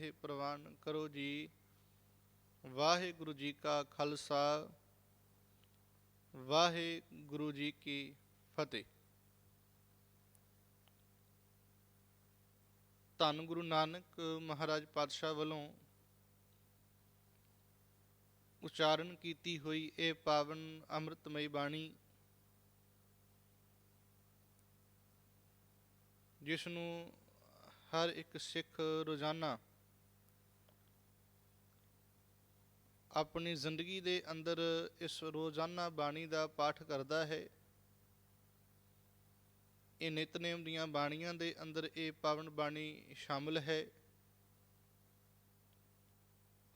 ਇਹ ਪ੍ਰਵਾਨ ਕਰੋ ਜੀ। ਵਾਹਿਗੁਰੂ ਜੀ ਕਾ ਖਾਲਸਾ, ਵਾਹਿਗੁਰੂ ਜੀ ਕੀ ਫਤਿਹ। ਧੰਨ ਗੁਰੂ ਨਾਨਕ ਮਹਾਰਾਜ ਪਾਤਸ਼ਾਹ ਵੱਲੋਂ ਉਚਾਰਨ ਕੀਤੀ ਹੋਈ ਇਹ ਪਾਵਨ ਅੰਮ੍ਰਿਤਮਈ ਬਾਣੀ ਜਿਸ ਨੂੰ ਹਰ ਇੱਕ ਸਿੱਖ ਰੋਜ਼ਾਨਾ ਆਪਣੀ ਜ਼ਿੰਦਗੀ ਦੇ ਅੰਦਰ ਇਸ ਰੋਜ਼ਾਨਾ ਬਾਣੀ ਦਾ ਪਾਠ ਕਰਦਾ ਹੈ। ਇਹ ਨਿਤਨੇਮ ਦੀਆਂ ਬਾਣੀਆਂ ਦੇ ਅੰਦਰ ਇਹ ਪਾਵਨ ਬਾਣੀ ਸ਼ਾਮਲ ਹੈ।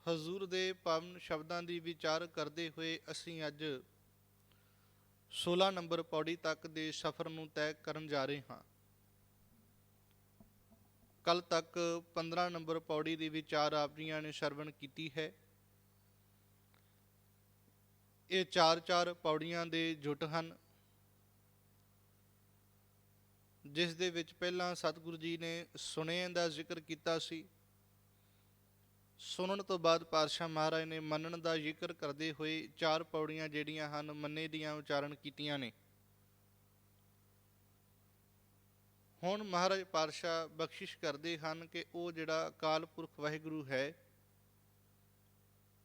ਹਜ਼ੂਰ ਦੇ ਪਾਵਨ ਸ਼ਬਦਾਂ ਦੀ ਵਿਚਾਰ ਕਰਦੇ ਹੋਏ ਅਸੀਂ ਅੱਜ 16 ਨੰਬਰ ਪੌੜੀ ਤੱਕ ਦੇ ਸਫ਼ਰ ਨੂੰ ਤੈਅ ਕਰਨ ਜਾ ਰਹੇ ਹਾਂ। ਕੱਲ ਤੱਕ 15 ਨੰਬਰ ਪੌੜੀ ਦੀ ਵਿਚਾਰ ਆਪ ਜੀਆਂ ਨੇ ਸ਼ਰਵਣ ਕੀਤੀ ਹੈ। ਇਹ ਚਾਰ ਚਾਰ ਪੌੜੀਆਂ ਦੇ ਜੁਟ ਹਨ, ਜਿਸ ਦੇ ਵਿੱਚ ਪਹਿਲਾਂ ਸਤਿਗੁਰੂ ਜੀ ਨੇ ਸੁਣੇ ਦਾ ਜ਼ਿਕਰ ਕੀਤਾ ਸੀ। ਸੁਣਨ ਤੋਂ ਬਾਅਦ ਪਾਤਸ਼ਾਹ ਮਹਾਰਾਜ ਨੇ ਮੰਨਣ ਦਾ ਜ਼ਿਕਰ ਕਰਦੇ ਹੋਏ ਚਾਰ ਪੌੜੀਆਂ ਜਿਹੜੀਆਂ ਹਨ, ਮੰਨੇ ਦੀਆਂ ਉਚਾਰਨ ਕੀਤੀਆਂ ਨੇ। ਹੁਣ ਮਹਾਰਾਜ ਪਾਤਸ਼ਾਹ ਬਖਸ਼ਿਸ਼ ਕਰਦੇ ਹਨ ਕਿ ਉਹ ਜਿਹੜਾ ਅਕਾਲ ਪੁਰਖ ਵਾਹਿਗੁਰੂ ਹੈ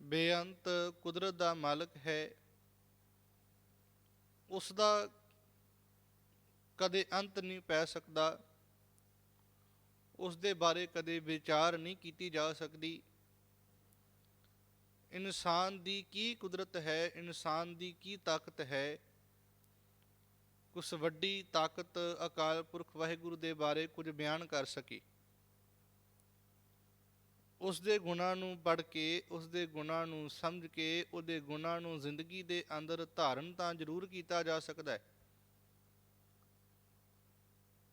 ਬੇਅੰਤ ਕੁਦਰਤ ਦਾ ਮਾਲਕ ਹੈ ਉਸ ਦਾ ਕਦੇ ਅੰਤ ਨਹੀਂ ਪੈ ਸਕਦਾ ਉਸ ਦੇ ਬਾਰੇ ਕਦੇ ਵਿਚਾਰ ਨਹੀਂ ਕੀਤੀ ਜਾ ਸਕਦੀ। ਇਨਸਾਨ ਦੀ ਕੀ ਕੁਦਰਤ ਹੈ, ਇਨਸਾਨ ਦੀ ਕੀ ਤਾਕਤ ਹੈ? ਕੁਛ ਵੱਡੀ ਤਾਕਤ ਅਕਾਲ ਪੁਰਖ ਵਾਹਿਗੁਰੂ ਦੇ ਬਾਰੇ ਕੁਝ ਬਿਆਨ ਕਰ ਸਕੀ। ਉਸ ਦੇ ਗੁਣਾਂ ਨੂੰ ਪੜ੍ਹ ਕੇ ਉਸ ਦੇ ਗੁਣਾਂ ਨੂੰ ਸਮਝ ਕੇ, ਉਹਦੇ ਗੁਣਾਂ ਨੂੰ ਜ਼ਿੰਦਗੀ ਦੇ ਅੰਦਰ ਧਾਰਨ ਤਾਂ ਜ਼ਰੂਰ ਕੀਤਾ ਜਾ ਸਕਦਾ ਹੈ।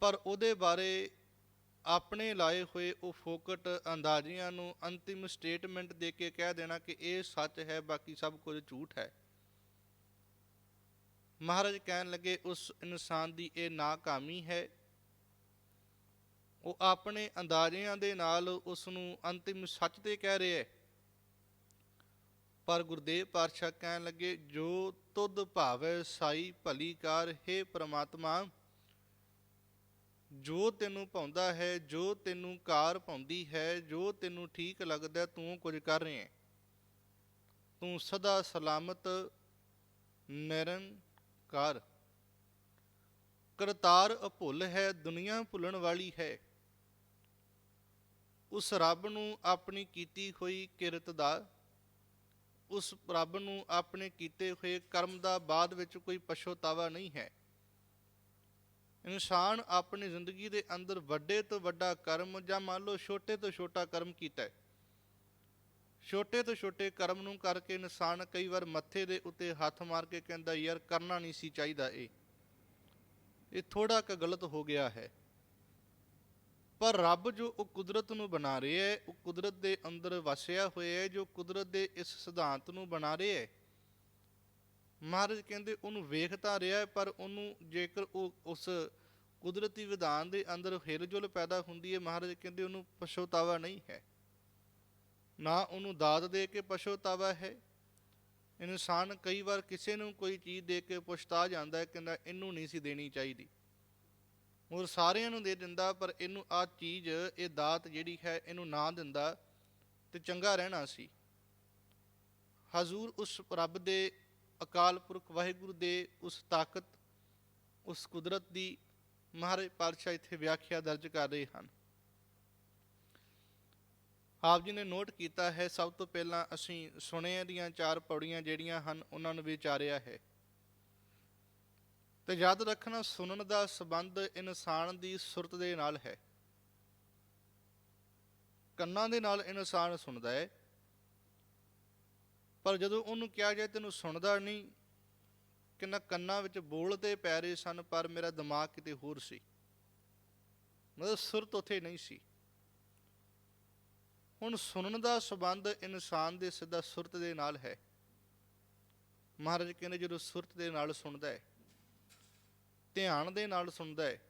ਪਰ ਉਹਦੇ ਬਾਰੇ ਆਪਣੇ ਲਾਏ ਹੋਏ ਉਹ ਫੋਕਟ ਅੰਦਾਜ਼ਿਆਂ ਨੂੰ ਅੰਤਿਮ ਸਟੇਟਮੈਂਟ ਦੇ ਕੇ ਕਹਿ ਦੇਣਾ ਕਿ ਇਹ ਸੱਚ ਹੈ, ਬਾਕੀ ਸਭ ਕੁਝ ਝੂਠ ਹੈ। ਮਹਾਰਾਜ ਕਹਿਣ ਲੱਗੇ, ਉਸ ਇਨਸਾਨ ਦੀ ਇਹ ਨਾਕਾਮੀ ਹੈ ਉਹ ਆਪਣੇ ਅੰਦਾਜ਼ਿਆਂ ਦੇ ਨਾਲ ਉਸ ਨੂੰ ਅੰਤਿਮ ਸੱਚ ਤੇ ਕਹਿ ਰਿਹਾ ਹੈ। ਪਰ ਗੁਰਦੇਵ ਪਾਤਸ਼ਾਹ ਕਹਿਣ ਲੱਗੇ, ਜੋ ਤੁਧ ਭਾਵੈ ਸਾਈ ਭਲੀ ਕਾਰ, ਹੈ ਪ੍ਰਮਾਤਮਾ, ਜੋ ਤੈਨੂੰ ਪਾਉਂਦਾ ਹੈ, ਜੋ ਤੈਨੂੰ ਕਾਰ ਪਾਉਂਦੀ ਹੈ, ਜੋ ਤੈਨੂੰ ਠੀਕ ਲੱਗਦਾ, ਤੂੰ ਕੁਝ ਕਰ ਰਿਹਾ ਹੈ। ਤੂੰ ਸਦਾ ਸਲਾਮਤ ਨਿਰੰਕਾਰ ਕਰਤਾਰ ਅਭੁੱਲ ਹੈ, ਦੁਨੀਆ ਭੁੱਲਣ ਵਾਲੀ ਹੈ। ਉਸ ਰੱਬ ਨੂੰ ਆਪਣੀ ਕੀਤੀ ਹੋਈ ਕਿਰਤ ਦਾ, ਉਸ ਰੱਬ ਨੂੰ ਆਪਣੇ ਕੀਤੇ ਹੋਏ ਕਰਮ ਦਾ ਬਾਅਦ ਵਿੱਚ ਕੋਈ ਪਛਤਾਵਾ ਨਹੀਂ ਹੈ। ਇਨਸਾਨ ਆਪਣੀ ਜ਼ਿੰਦਗੀ ਦੇ ਅੰਦਰ ਵੱਡੇ ਤੋਂ ਵੱਡਾ ਕਰਮ ਜਾਂ ਮੰਨ ਲਓ ਛੋਟੇ ਤੋਂ ਛੋਟਾ ਕਰਮ ਕੀਤਾ ਹੈ। ਛੋਟੇ ਤੋਂ ਛੋਟੇ ਕਰਮ ਨੂੰ ਕਰਕੇ ਇਨਸਾਨ ਕਈ ਵਾਰ ਮੱਥੇ ਦੇ ਉੱਤੇ ਹੱਥ ਮਾਰ ਕੇ ਕਹਿੰਦਾ, ਯਾਰ ਕਰਨਾ ਨਹੀਂ ਸੀ ਚਾਹੀਦਾ ਇਹ। ਇਹ ਥੋੜਾ ਕੁ ਗਲਤ ਹੋ ਗਿਆ ਹੈ। ਪਰ ਰੱਬ ਜੋ ਉਹ ਕੁਦਰਤ ਨੂੰ ਬਣਾ ਰਿਹਾ ਹੈ, ਉਹ ਕੁਦਰਤ ਦੇ ਅੰਦਰ ਵਸਿਆ ਹੋਇਆ ਹੈ, ਜੋ ਕੁਦਰਤ ਦੇ ਇਸ ਸਿਧਾਂਤ ਨੂੰ ਬਣਾ ਰਿਹਾ ਹੈ। ਮਹਾਰਾਜ ਕਹਿੰਦੇ ਉਹਨੂੰ ਵੇਖ ਤਾਂ ਰਿਹਾ ਹੈ, ਪਰ ਉਹਨੂੰ ਜੇਕਰ ਉਹ ਉਸ ਕੁਦਰਤੀ ਵਿਧਾਨ ਦੇ ਅੰਦਰ ਹਿਲਜੁਲ ਪੈਦਾ ਹੁੰਦੀ ਹੈ, ਮਹਾਰਾਜ ਕਹਿੰਦੇ ਉਹਨੂੰ ਪਛਤਾਵਾ ਨਹੀਂ ਹੈ। ਨਾ ਉਹਨੂੰ ਦਾਤ ਦੇ ਕੇ ਪਛਤਾਵਾ ਹੈ। ਇਨਸਾਨ ਕਈ ਵਾਰ ਕਿਸੇ ਨੂੰ ਕੋਈ ਚੀਜ਼ ਦੇ ਕੇ ਪਛਤਾ ਜਾਂਦਾ ਹੈ, ਕਹਿੰਦਾ ਇਹਨੂੰ ਨਹੀਂ ਸੀ ਦੇਣੀ ਚਾਹੀਦੀ। ਹੋਰ ਸਾਰਿਆਂ ਨੂੰ ਦੇ ਦਿੰਦਾ, ਪਰ ਇਹਨੂੰ ਆ ਚੀਜ਼, ਇਹ ਦਾਤ ਜਿਹੜੀ ਹੈ, ਇਹਨੂੰ ਨਾ ਦਿੰਦਾ ਤੇ ਚੰਗਾ ਰਹਿਣਾ ਸੀ। ਹਜ਼ੂਰ ਉਸ ਰੱਬ ਦੇ ਅਕਾਲ ਪੁਰਖ ਵਾਹਿਗੁਰੂ ਦੇ ਉਸ ਤਾਕਤ, ਉਸ ਕੁਦਰਤ ਦੀ ਮਹਾਰਾਜ ਪਾਤਸ਼ਾਹ ਇੱਥੇ ਵਿਆਖਿਆ ਦਰਜ ਕਰ ਰਹੇ ਹਨ। ਆਪ ਜੀ ਨੇ ਨੋਟ ਕੀਤਾ ਹੈ, ਸਭ ਤੋਂ ਪਹਿਲਾਂ ਅਸੀਂ ਸੁਣਿਆ ਦੀਆਂ ਚਾਰ ਪੌੜੀਆਂ ਜਿਹੜੀਆਂ ਹਨ, ਉਹਨਾਂ ਨੂੰ ਵਿਚਾਰਿਆ ਹੈ। ਤੇ ਯਾਦ ਰੱਖਣਾ ਸੁਣਨ ਦਾ ਸਬੰਧ ਇਨਸਾਨ ਦੀ ਸੁਰਤ ਦੇ ਨਾਲ ਹੈ। ਕੰਨਾਂ ਦੇ ਨਾਲ ਇਨਸਾਨ ਸੁਣਦਾ ਹੈ। ਪਰ ਜਦੋਂ ਉਹਨੂੰ ਕਿਹਾ ਜਾਏ ਤੈਨੂੰ ਸੁਣਦਾ ਨਹੀਂ, ਕਿ ਨਾ ਕੰਨਾਂ ਵਿੱਚ ਬੋਲ ਤੇ ਪੈ ਰਹੇ ਸਨ, ਪਰ ਮੇਰਾ ਦਿਮਾਗ ਕਿਤੇ ਹੋਰ ਸੀ। ਮਤਲਬ ਸੁਰਤ ਉੱਥੇ ਨਹੀਂ ਸੀ। ਹੁਣ ਸੁਣਨ ਦਾ ਸਬੰਧ ਇਨਸਾਨ ਦੇ ਸਿੱਧਾ ਸੁਰਤ ਦੇ ਨਾਲ ਹੈ। ਮਹਾਰਾਜ ਕਹਿੰਦੇ ਜਦੋਂ ਸੁਰਤ ਦੇ ਨਾਲ ਸੁਣਦਾ ਹੈ ਧਿਆਨ ਦੇ ਨਾਲ ਸੁਣਦਾ ਹੈ।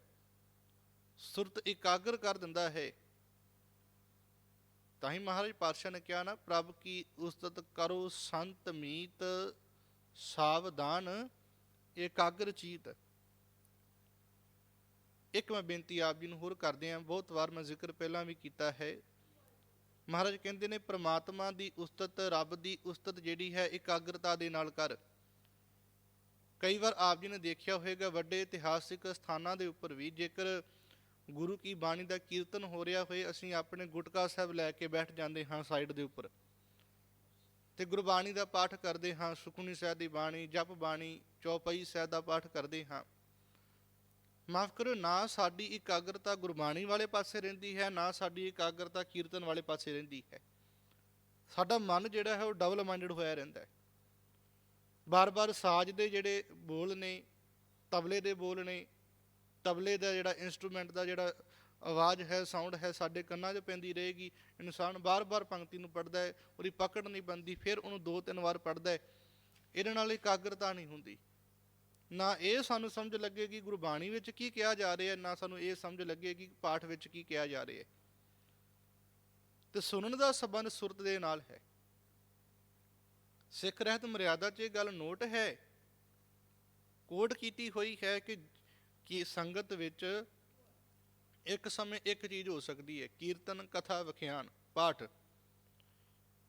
ਸੁਰਤ ਇਕਾਗਰ ਕਰ ਦਿੰਦਾ ਹੈ। ਤਾਂ ਹੀ ਮਹਾਰਾਜ ਪਾਤਸ਼ਾਹ ਨੇ ਕਿਹਾ ਨਾ, ਪ੍ਰਭ ਕੀ ਉਸਤਤ ਕਰੋ ਸੰਤ ਮੀਤ ਸਾਵਧਾਨ ਇਕਾਗਰ ਚੀਤ। ਇੱਕ ਮੈਂ ਬੇਨਤੀ ਆਪ ਜੀ ਨੂੰ ਹੋਰ ਕਰਦੇ ਆਂ ਬਹੁਤ ਵਾਰ ਮੈਂ ਜ਼ਿਕਰ ਪਹਿਲਾਂ ਵੀ ਕੀਤਾ ਹੈ। ਮਹਾਰਾਜ ਕਹਿੰਦੇ ਨੇ, ਪ੍ਰਮਾਤਮਾ ਦੀ ਉਸਤਤ, ਰੱਬ ਦੀ ਉਸਤਤ ਜਿਹੜੀ ਹੈ, ਇਕਾਗਰਤਾ ਦੇ ਨਾਲ ਕਰ। ਕਈ ਵਾਰ ਆਪ ਜੀ ਨੇ ਦੇਖਿਆ ਹੋਵੇਗਾ, ਵੱਡੇ ਇਤਿਹਾਸਿਕ ਸਥਾਨਾਂ ਦੇ ਉੱਪਰ ਵੀ ਜੇਕਰ ਗੁਰੂ ਕੀ ਬਾਣੀ ਦਾ ਕੀਰਤਨ ਹੋ ਰਿਹਾ ਹੋਏ, ਅਸੀਂ ਆਪਣੇ ਗੁਟਕਾ ਸਾਹਿਬ ਲੈ ਕੇ ਬੈਠ ਜਾਂਦੇ ਹਾਂ ਸਾਈਡ ਦੇ ਉੱਪਰ। ਤੇ ਗੁਰਬਾਣੀ ਦਾ ਪਾਠ ਕਰਦੇ ਹਾਂ, ਸੁਖਮਨੀ ਸਾਹਿਬ ਦੀ ਬਾਣੀ, ਜਪ ਬਾਣੀ, ਚੌਪਈ ਸਾਹਿਬ ਦਾ ਪਾਠ ਕਰਦੇ ਹਾਂ। ਮਾਫ ਕਰੋ ਨਾ ਸਾਡੀ ਇਕਾਗਰਤਾ ਗੁਰਬਾਣੀ ਵਾਲੇ ਪਾਸੇ ਰਹਿੰਦੀ ਹੈ, ਨਾ ਸਾਡੀ ਇਕਾਗਰਤਾ ਕੀਰਤਨ ਵਾਲੇ ਪਾਸੇ ਰਹਿੰਦੀ ਹੈ। ਸਾਡਾ ਮਨ ਜਿਹੜਾ ਹੈ, ਉਹ ਡਬਲ ਮਾਈਂਡਡ ਹੋਇਆ ਰਹਿੰਦਾ ਹੈ। ਬਾਰ-ਬਾਰ ਸਾਜ਼ ਦੇ ਜਿਹੜੇ ਬੋਲ ਨੇ, ਤਬਲੇ ਦੇ ਬੋਲ ਨੇ, ਤਬਲੇ ਦਾ ਜਿਹੜਾ ਇਨਸਟਰੂਮੈਂਟ ਦਾ ਜਿਹੜਾ ਆਵਾਜ਼ ਹੈ ਸਾਊਂਡ ਹੈ, ਸਾਡੇ ਕੰਨਾਂ 'ਚ ਪੈਂਦੀ ਰਹੇਗੀ। ਇਨਸਾਨ ਬਾਰ-ਬਾਰ ਪੰਕਤੀ ਨੂੰ ਪੜਦਾ ਹੈ, ਉਹਦੀ ਪਕੜ ਨਹੀਂ ਬੰਦੀ ਫਿਰ ਉਹਨੂੰ ਦੋ ਤਿੰਨ ਵਾਰ ਪੜਦਾ ਹੈ। ਇਹਦੇ ਨਾਲ ਇਕਾਗਰਤਾ ਨਹੀਂ ਹੁੰਦੀ। ਨਾ ਇਹ ਸਾਨੂੰ ਸਮਝ ਲੱਗੇ ਕਿ ਗੁਰਬਾਣੀ ਵਿੱਚ ਕੀ ਕਿਹਾ ਜਾ ਰਿਹਾ ਹੈ, ਨਾ ਸਾਨੂੰ ਇਹ ਸਮਝ ਲੱਗੇ ਕਿ ਪਾਠ ਵਿੱਚ ਕੀ ਕਿਹਾ ਜਾ ਰਿਹਾ ਹੈ। ਤੇ ਸੁਣਨ ਦਾ ਸੰਬੰਧ ਸੁਰਤ ਦੇ ਨਾਲ ਹੈ। ਸਿੱਖ ਰਹਿਤ ਮਰਿਆਦਾ 'ਚ ਇਹ ਗੱਲ ਨੋਟ ਹੈ। ਕੋਟ ਕੀਤੀ ਹੋਈ ਹੈ ਕਿ ਕਿ ਸੰਗਤ ਵਿੱਚ ਇੱਕ ਸਮੇਂ ਇੱਕ ਚੀਜ਼ ਹੋ ਸਕਦੀ ਹੈ, ਕੀਰਤਨ, ਕਥਾ, ਵਿਖਿਆਨ, ਪਾਠ।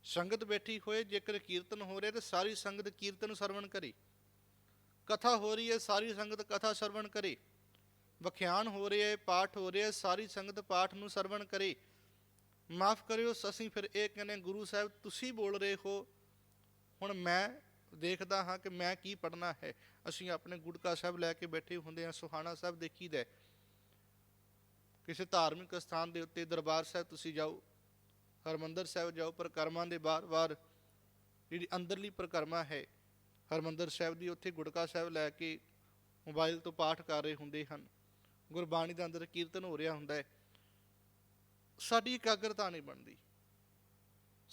ਸੰਗਤ ਬੈਠੀ ਹੋਏ, ਜੇਕਰ ਕੀਰਤਨ ਹੋ ਰਿਹਾ ਤੇ ਸਾਰੀ ਸੰਗਤ ਕੀਰਤਨ ਸਰਵਣ ਕਰੇ। ਕਥਾ ਹੋ ਰਹੀ ਹੈ, ਸਾਰੀ ਸੰਗਤ ਕਥਾ ਸਰਵਣ ਕਰੇ। ਵਿਖਿਆਨ ਹੋ ਰਿਹਾ ਹੈ, ਪਾਠ ਹੋ ਰਿਹਾ ਹੈ, ਸਾਰੀ ਸੰਗਤ ਪਾਠ ਨੂੰ ਸਰਵਣ ਕਰੇ। ਮਾਫ ਕਰਿਓ, ਅਸੀਂ ਫਿਰ ਇਹ ਕਹਿੰਦੇ ਗੁਰੂ ਸਾਹਿਬ, ਤੁਸੀਂ ਬੋਲ ਰਹੇ ਹੋ ਹੁਣ ਮੈਂ ਦੇਖਦਾ ਹਾਂ ਕਿ ਮੈਂ ਕੀ ਪੜਨਾ ਹੈ। ਅਸੀਂ ਆਪਣੇ ਗੁਟਕਾ ਸਾਹਿਬ ਲੈ ਕੇ ਬੈਠੇ ਹੁੰਦੇ ਹਾਂ, ਸੁਹਾਣਾ ਸਾਹਿਬ ਦੇਖੀਦਾ ਹੈ। ਕਿਸੇ ਧਾਰਮਿਕ ਸਥਾਨ ਦੇ ਉੱਤੇ ਦਰਬਾਰ ਸਾਹਿਬ ਤੁਸੀਂ ਜਾਓ, ਹਰਮੰਦਰ ਸਾਹਿਬ ਜਾਓ, ਪਰਿਕਰਮਾ ਦੇ ਬਾਰ-ਬਾਰ ਜਿਹੜੀ ਅੰਦਰਲੀ ਪਰਿਕਰਮਾ ਹੈ, ਹਰਮੰਦਰ ਸਾਹਿਬ ਦੀ, ਉੱਥੇ ਗੁਟਕਾ ਸਾਹਿਬ ਲੈ ਕੇ ਮੋਬਾਈਲ ਤੋਂ ਪਾਠ ਕਰ ਰਹੇ ਹੁੰਦੇ ਹਨ। ਗੁਰਬਾਣੀ ਦੇ ਅੰਦਰ ਕੀਰਤਨ ਹੋ ਰਿਹਾ ਹੁੰਦਾ ਹੈ। ਸਾਡੀ ਇਕਾਗਰਤਾ ਨਹੀਂ ਬਣਦੀ।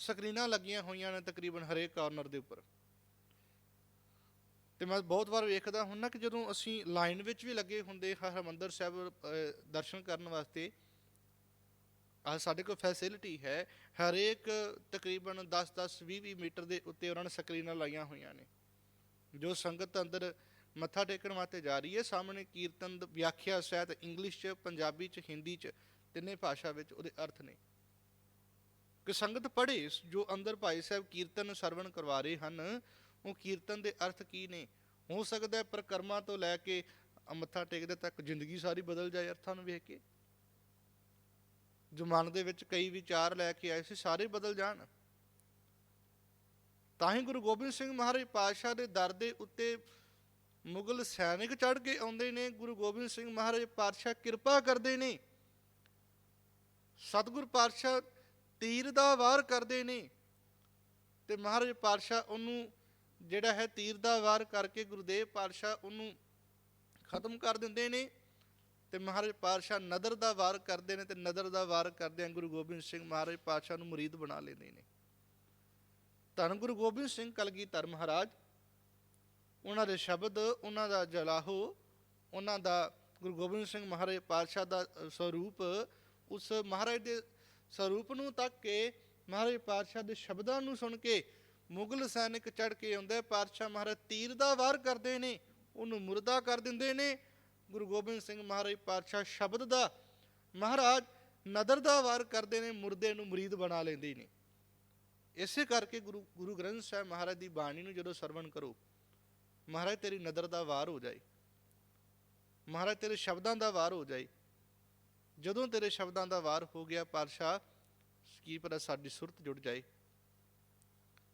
ਸਕਰੀਨਾਂ ਲੱਗੀਆਂ ਹੋਈਆਂ ਨੇ ਤਕਰੀਬਨ ਹਰੇਕ ਕਾਰਨਰ ਦੇ ਉੱਪਰ। ਤੇ ਮੈਂ ਬਹੁਤ ਵਾਰ ਵੇਖਦਾ ਹੁੰਨਾ ਕਿ ਜਦੋਂ ਅਸੀਂ ਲਾਈਨ ਵਿੱਚ ਵੀ ਲੱਗੇ ਹੁੰਦੇ ਹਾਂ ਹਰਿਮੰਦਰ ਸਾਹਿਬ ਦਰਸ਼ਨ ਕਰਨ ਵਾਸਤੇ ਆ ਸਾਡੇ ਕੋਲ ਫੈਸਿਲਿਟੀ ਹੈ, ਹਰੇਕ ਤਕਰੀਬਨ 10 10 20 20 ਮੀਟਰ ਦੇ ਉੱਤੇ ਉਹਨਾਂ ਨੇ ਸਕਰੀਨਾਂ ਲਾਈਆਂ ਹੋਈਆਂ ਨੇ। ਜੋ ਸੰਗਤ ਅੰਦਰ ਮੱਥਾ ਟੇਕਣ ਵਾਸਤੇ ਜਾ ਰਹੀ ਹੈ, ਸਾਹਮਣੇ ਕੀਰਤਨ, ਵਿਆਖਿਆ ਸਹਿਤ ਇੰਗਲਿਸ਼ ਚ, ਪੰਜਾਬੀ ਚ, ਹਿੰਦੀ ਚ ਤਿੰਨੇ ਭਾਸ਼ਾ ਵਿੱਚ ਉਹਦੇ ਅਰਥ ਨੇ। ਕਿ ਸੰਗਤ ਪੜ੍ਹੇ, ਜੋ ਅੰਦਰ ਭਾਈ ਸਾਹਿਬ ਕੀਰਤਨ ਸਰਵਣ ਕਰਵਾ ਰਹੇ ਹਨ, ਉਹ ਕੀਰਤਨ ਦੇ ਅਰਥ ਕੀ ਨੇ? ਹੋ ਸਕਦਾ ਹੈ ਪ੍ਰਕਰਮਾ ਤੋਂ ਲੈ ਕੇ ਮੱਥਾ ਟੇਕਦੇ ਤੱਕ ਜ਼ਿੰਦਗੀ ਸਾਰੀ ਬਦਲ ਜਾਏ ਅਰਥਾਂ ਨੂੰ ਵੇਖ ਕੇ? ਜਮਾਨ ਦੇ ਵਿੱਚ ਕਈ ਵਿਚਾਰ ਲੈ ਕੇ ਆਏ ਸੀ, ਸਾਰੇ ਬਦਲ ਜਾਣ। ਤਾਂ ਹੀ ਗੁਰੂ ਗੋਬਿੰਦ ਸਿੰਘ ਮਹਾਰਾਜ ਪਾਤਸ਼ਾਹ ਦੇ ਦਰ ਦੇ ਉੱਤੇ ਮੁਗਲ ਸੈਨਿਕ ਚੜ ਕੇ ਆਉਂਦੇ ਨੇ। ਗੁਰੂ ਗੋਬਿੰਦ ਸਿੰਘ ਮਹਾਰਾਜ ਪਾਤਸ਼ਾਹ ਕਿਰਪਾ ਕਰਦੇ ਨੇ। ਸਤਿਗੁਰ ਪਾਤਸ਼ਾਹ ਤੀਰ ਦਾ ਵਾਰ ਕਰਦੇ ਨੇ। ਤੇ ਮਹਾਰਾਜ ਪਾਤਸ਼ਾਹ ਉਹਨੂੰ ਜਿਹੜਾ ਹੈ ਤੀਰ ਦਾ ਵਾਰ ਕਰਕੇ ਗੁਰਦੇਵ ਪਾਤਸ਼ਾਹ ਉਹਨੂੰ ਖਤਮ ਕਰ ਦਿੰਦੇ ਨੇ। ਤੇ ਮਹਾਰਾਜ ਪਾਤਸ਼ਾਹ ਨਦਰ ਦਾ ਵਾਰ ਕਰਦੇ ਨੇ ਤੇ ਨਦਰ ਦਾ ਵਾਰ ਕਰਦਿਆਂ ਗੁਰੂ ਗੋਬਿੰਦ ਸਿੰਘ ਮਹਾਰਾਜ ਪਾਤਸ਼ਾਹ ਨੂੰ ਮੁਰੀਦ ਬਣਾ ਲੈਂਦੇ ਨੇ। ਧੰਨ ਗੁਰੂ ਗੋਬਿੰਦ ਸਿੰਘ ਕਲਗੀਧਰ ਮਹਾਰਾਜ। ਉਹਨਾਂ ਦੇ ਸ਼ਬਦ, ਉਹਨਾਂ ਦਾ ਜਲਾਹੋ, ਉਹਨਾਂ ਦਾ ਗੁਰੂ ਗੋਬਿੰਦ ਸਿੰਘ ਮਹਾਰਾਜ ਪਾਤਸ਼ਾਹ ਦਾ ਸਰੂਪ, ਉਸ ਮਹਾਰਾਜ ਦੇ ਸਰੂਪ ਨੂੰ ਤੱਕ ਕੇ ਮਹਾਰਾਜ ਪਾਤਸ਼ਾਹ ਦੇ ਸ਼ਬਦਾਂ ਨੂੰ ਸੁਣ ਕੇ ਮੁਗਲ ਸੈਨਿਕ ਚੜ ਕੇ ਆਉਂਦੇ ਪਾਤਸ਼ਾਹ ਮਹਾਰਾਜ ਤੀਰ ਦਾ ਵਾਰ ਕਰਦੇ ਨੇ, ਉਹਨੂੰ ਮੁਰਦਾ ਕਰ ਦਿੰਦੇ ਨੇ। ਗੁਰੂ ਗੋਬਿੰਦ ਸਿੰਘ ਮਹਾਰਾਜ ਪਾਤਸ਼ਾਹ ਸ਼ਬਦ ਦਾ ਮਹਾਰਾਜ ਨਦਰ ਦਾ ਵਾਰ ਕਰਦੇ ਨੇ, ਮੁਰਦੇ ਨੂੰ ਮਰੀਦ ਬਣਾ ਲੈਂਦੇ ਨੇ। ਇਸੇ ਕਰਕੇ ਗੁਰੂ ਗੁਰੂ ਗ੍ਰੰਥ ਸਾਹਿਬ ਮਹਾਰਾਜ ਦੀ ਬਾਣੀ ਨੂੰ ਜਦੋਂ ਸਰਵਣ ਕਰੋ, ਮਹਾਰਾਜ ਤੇਰੀ ਨਦਰ ਦਾ ਵਾਰ ਹੋ ਜਾਏ। ਮਹਾਰਾਜ ਤੇਰੇ ਸ਼ਬਦਾਂ ਦਾ ਵਾਰ ਹੋ ਜਾਏ। ਜਦੋਂ ਤੇਰੇ ਸ਼ਬਦਾਂ ਦਾ ਵਾਰ ਹੋ ਗਿਆ ਪਾਤਸ਼ਾਹ, ਕੀ ਪਤਾ ਸਾਡੀ ਸੁਰਤ ਜੁੜ ਜਾਏ?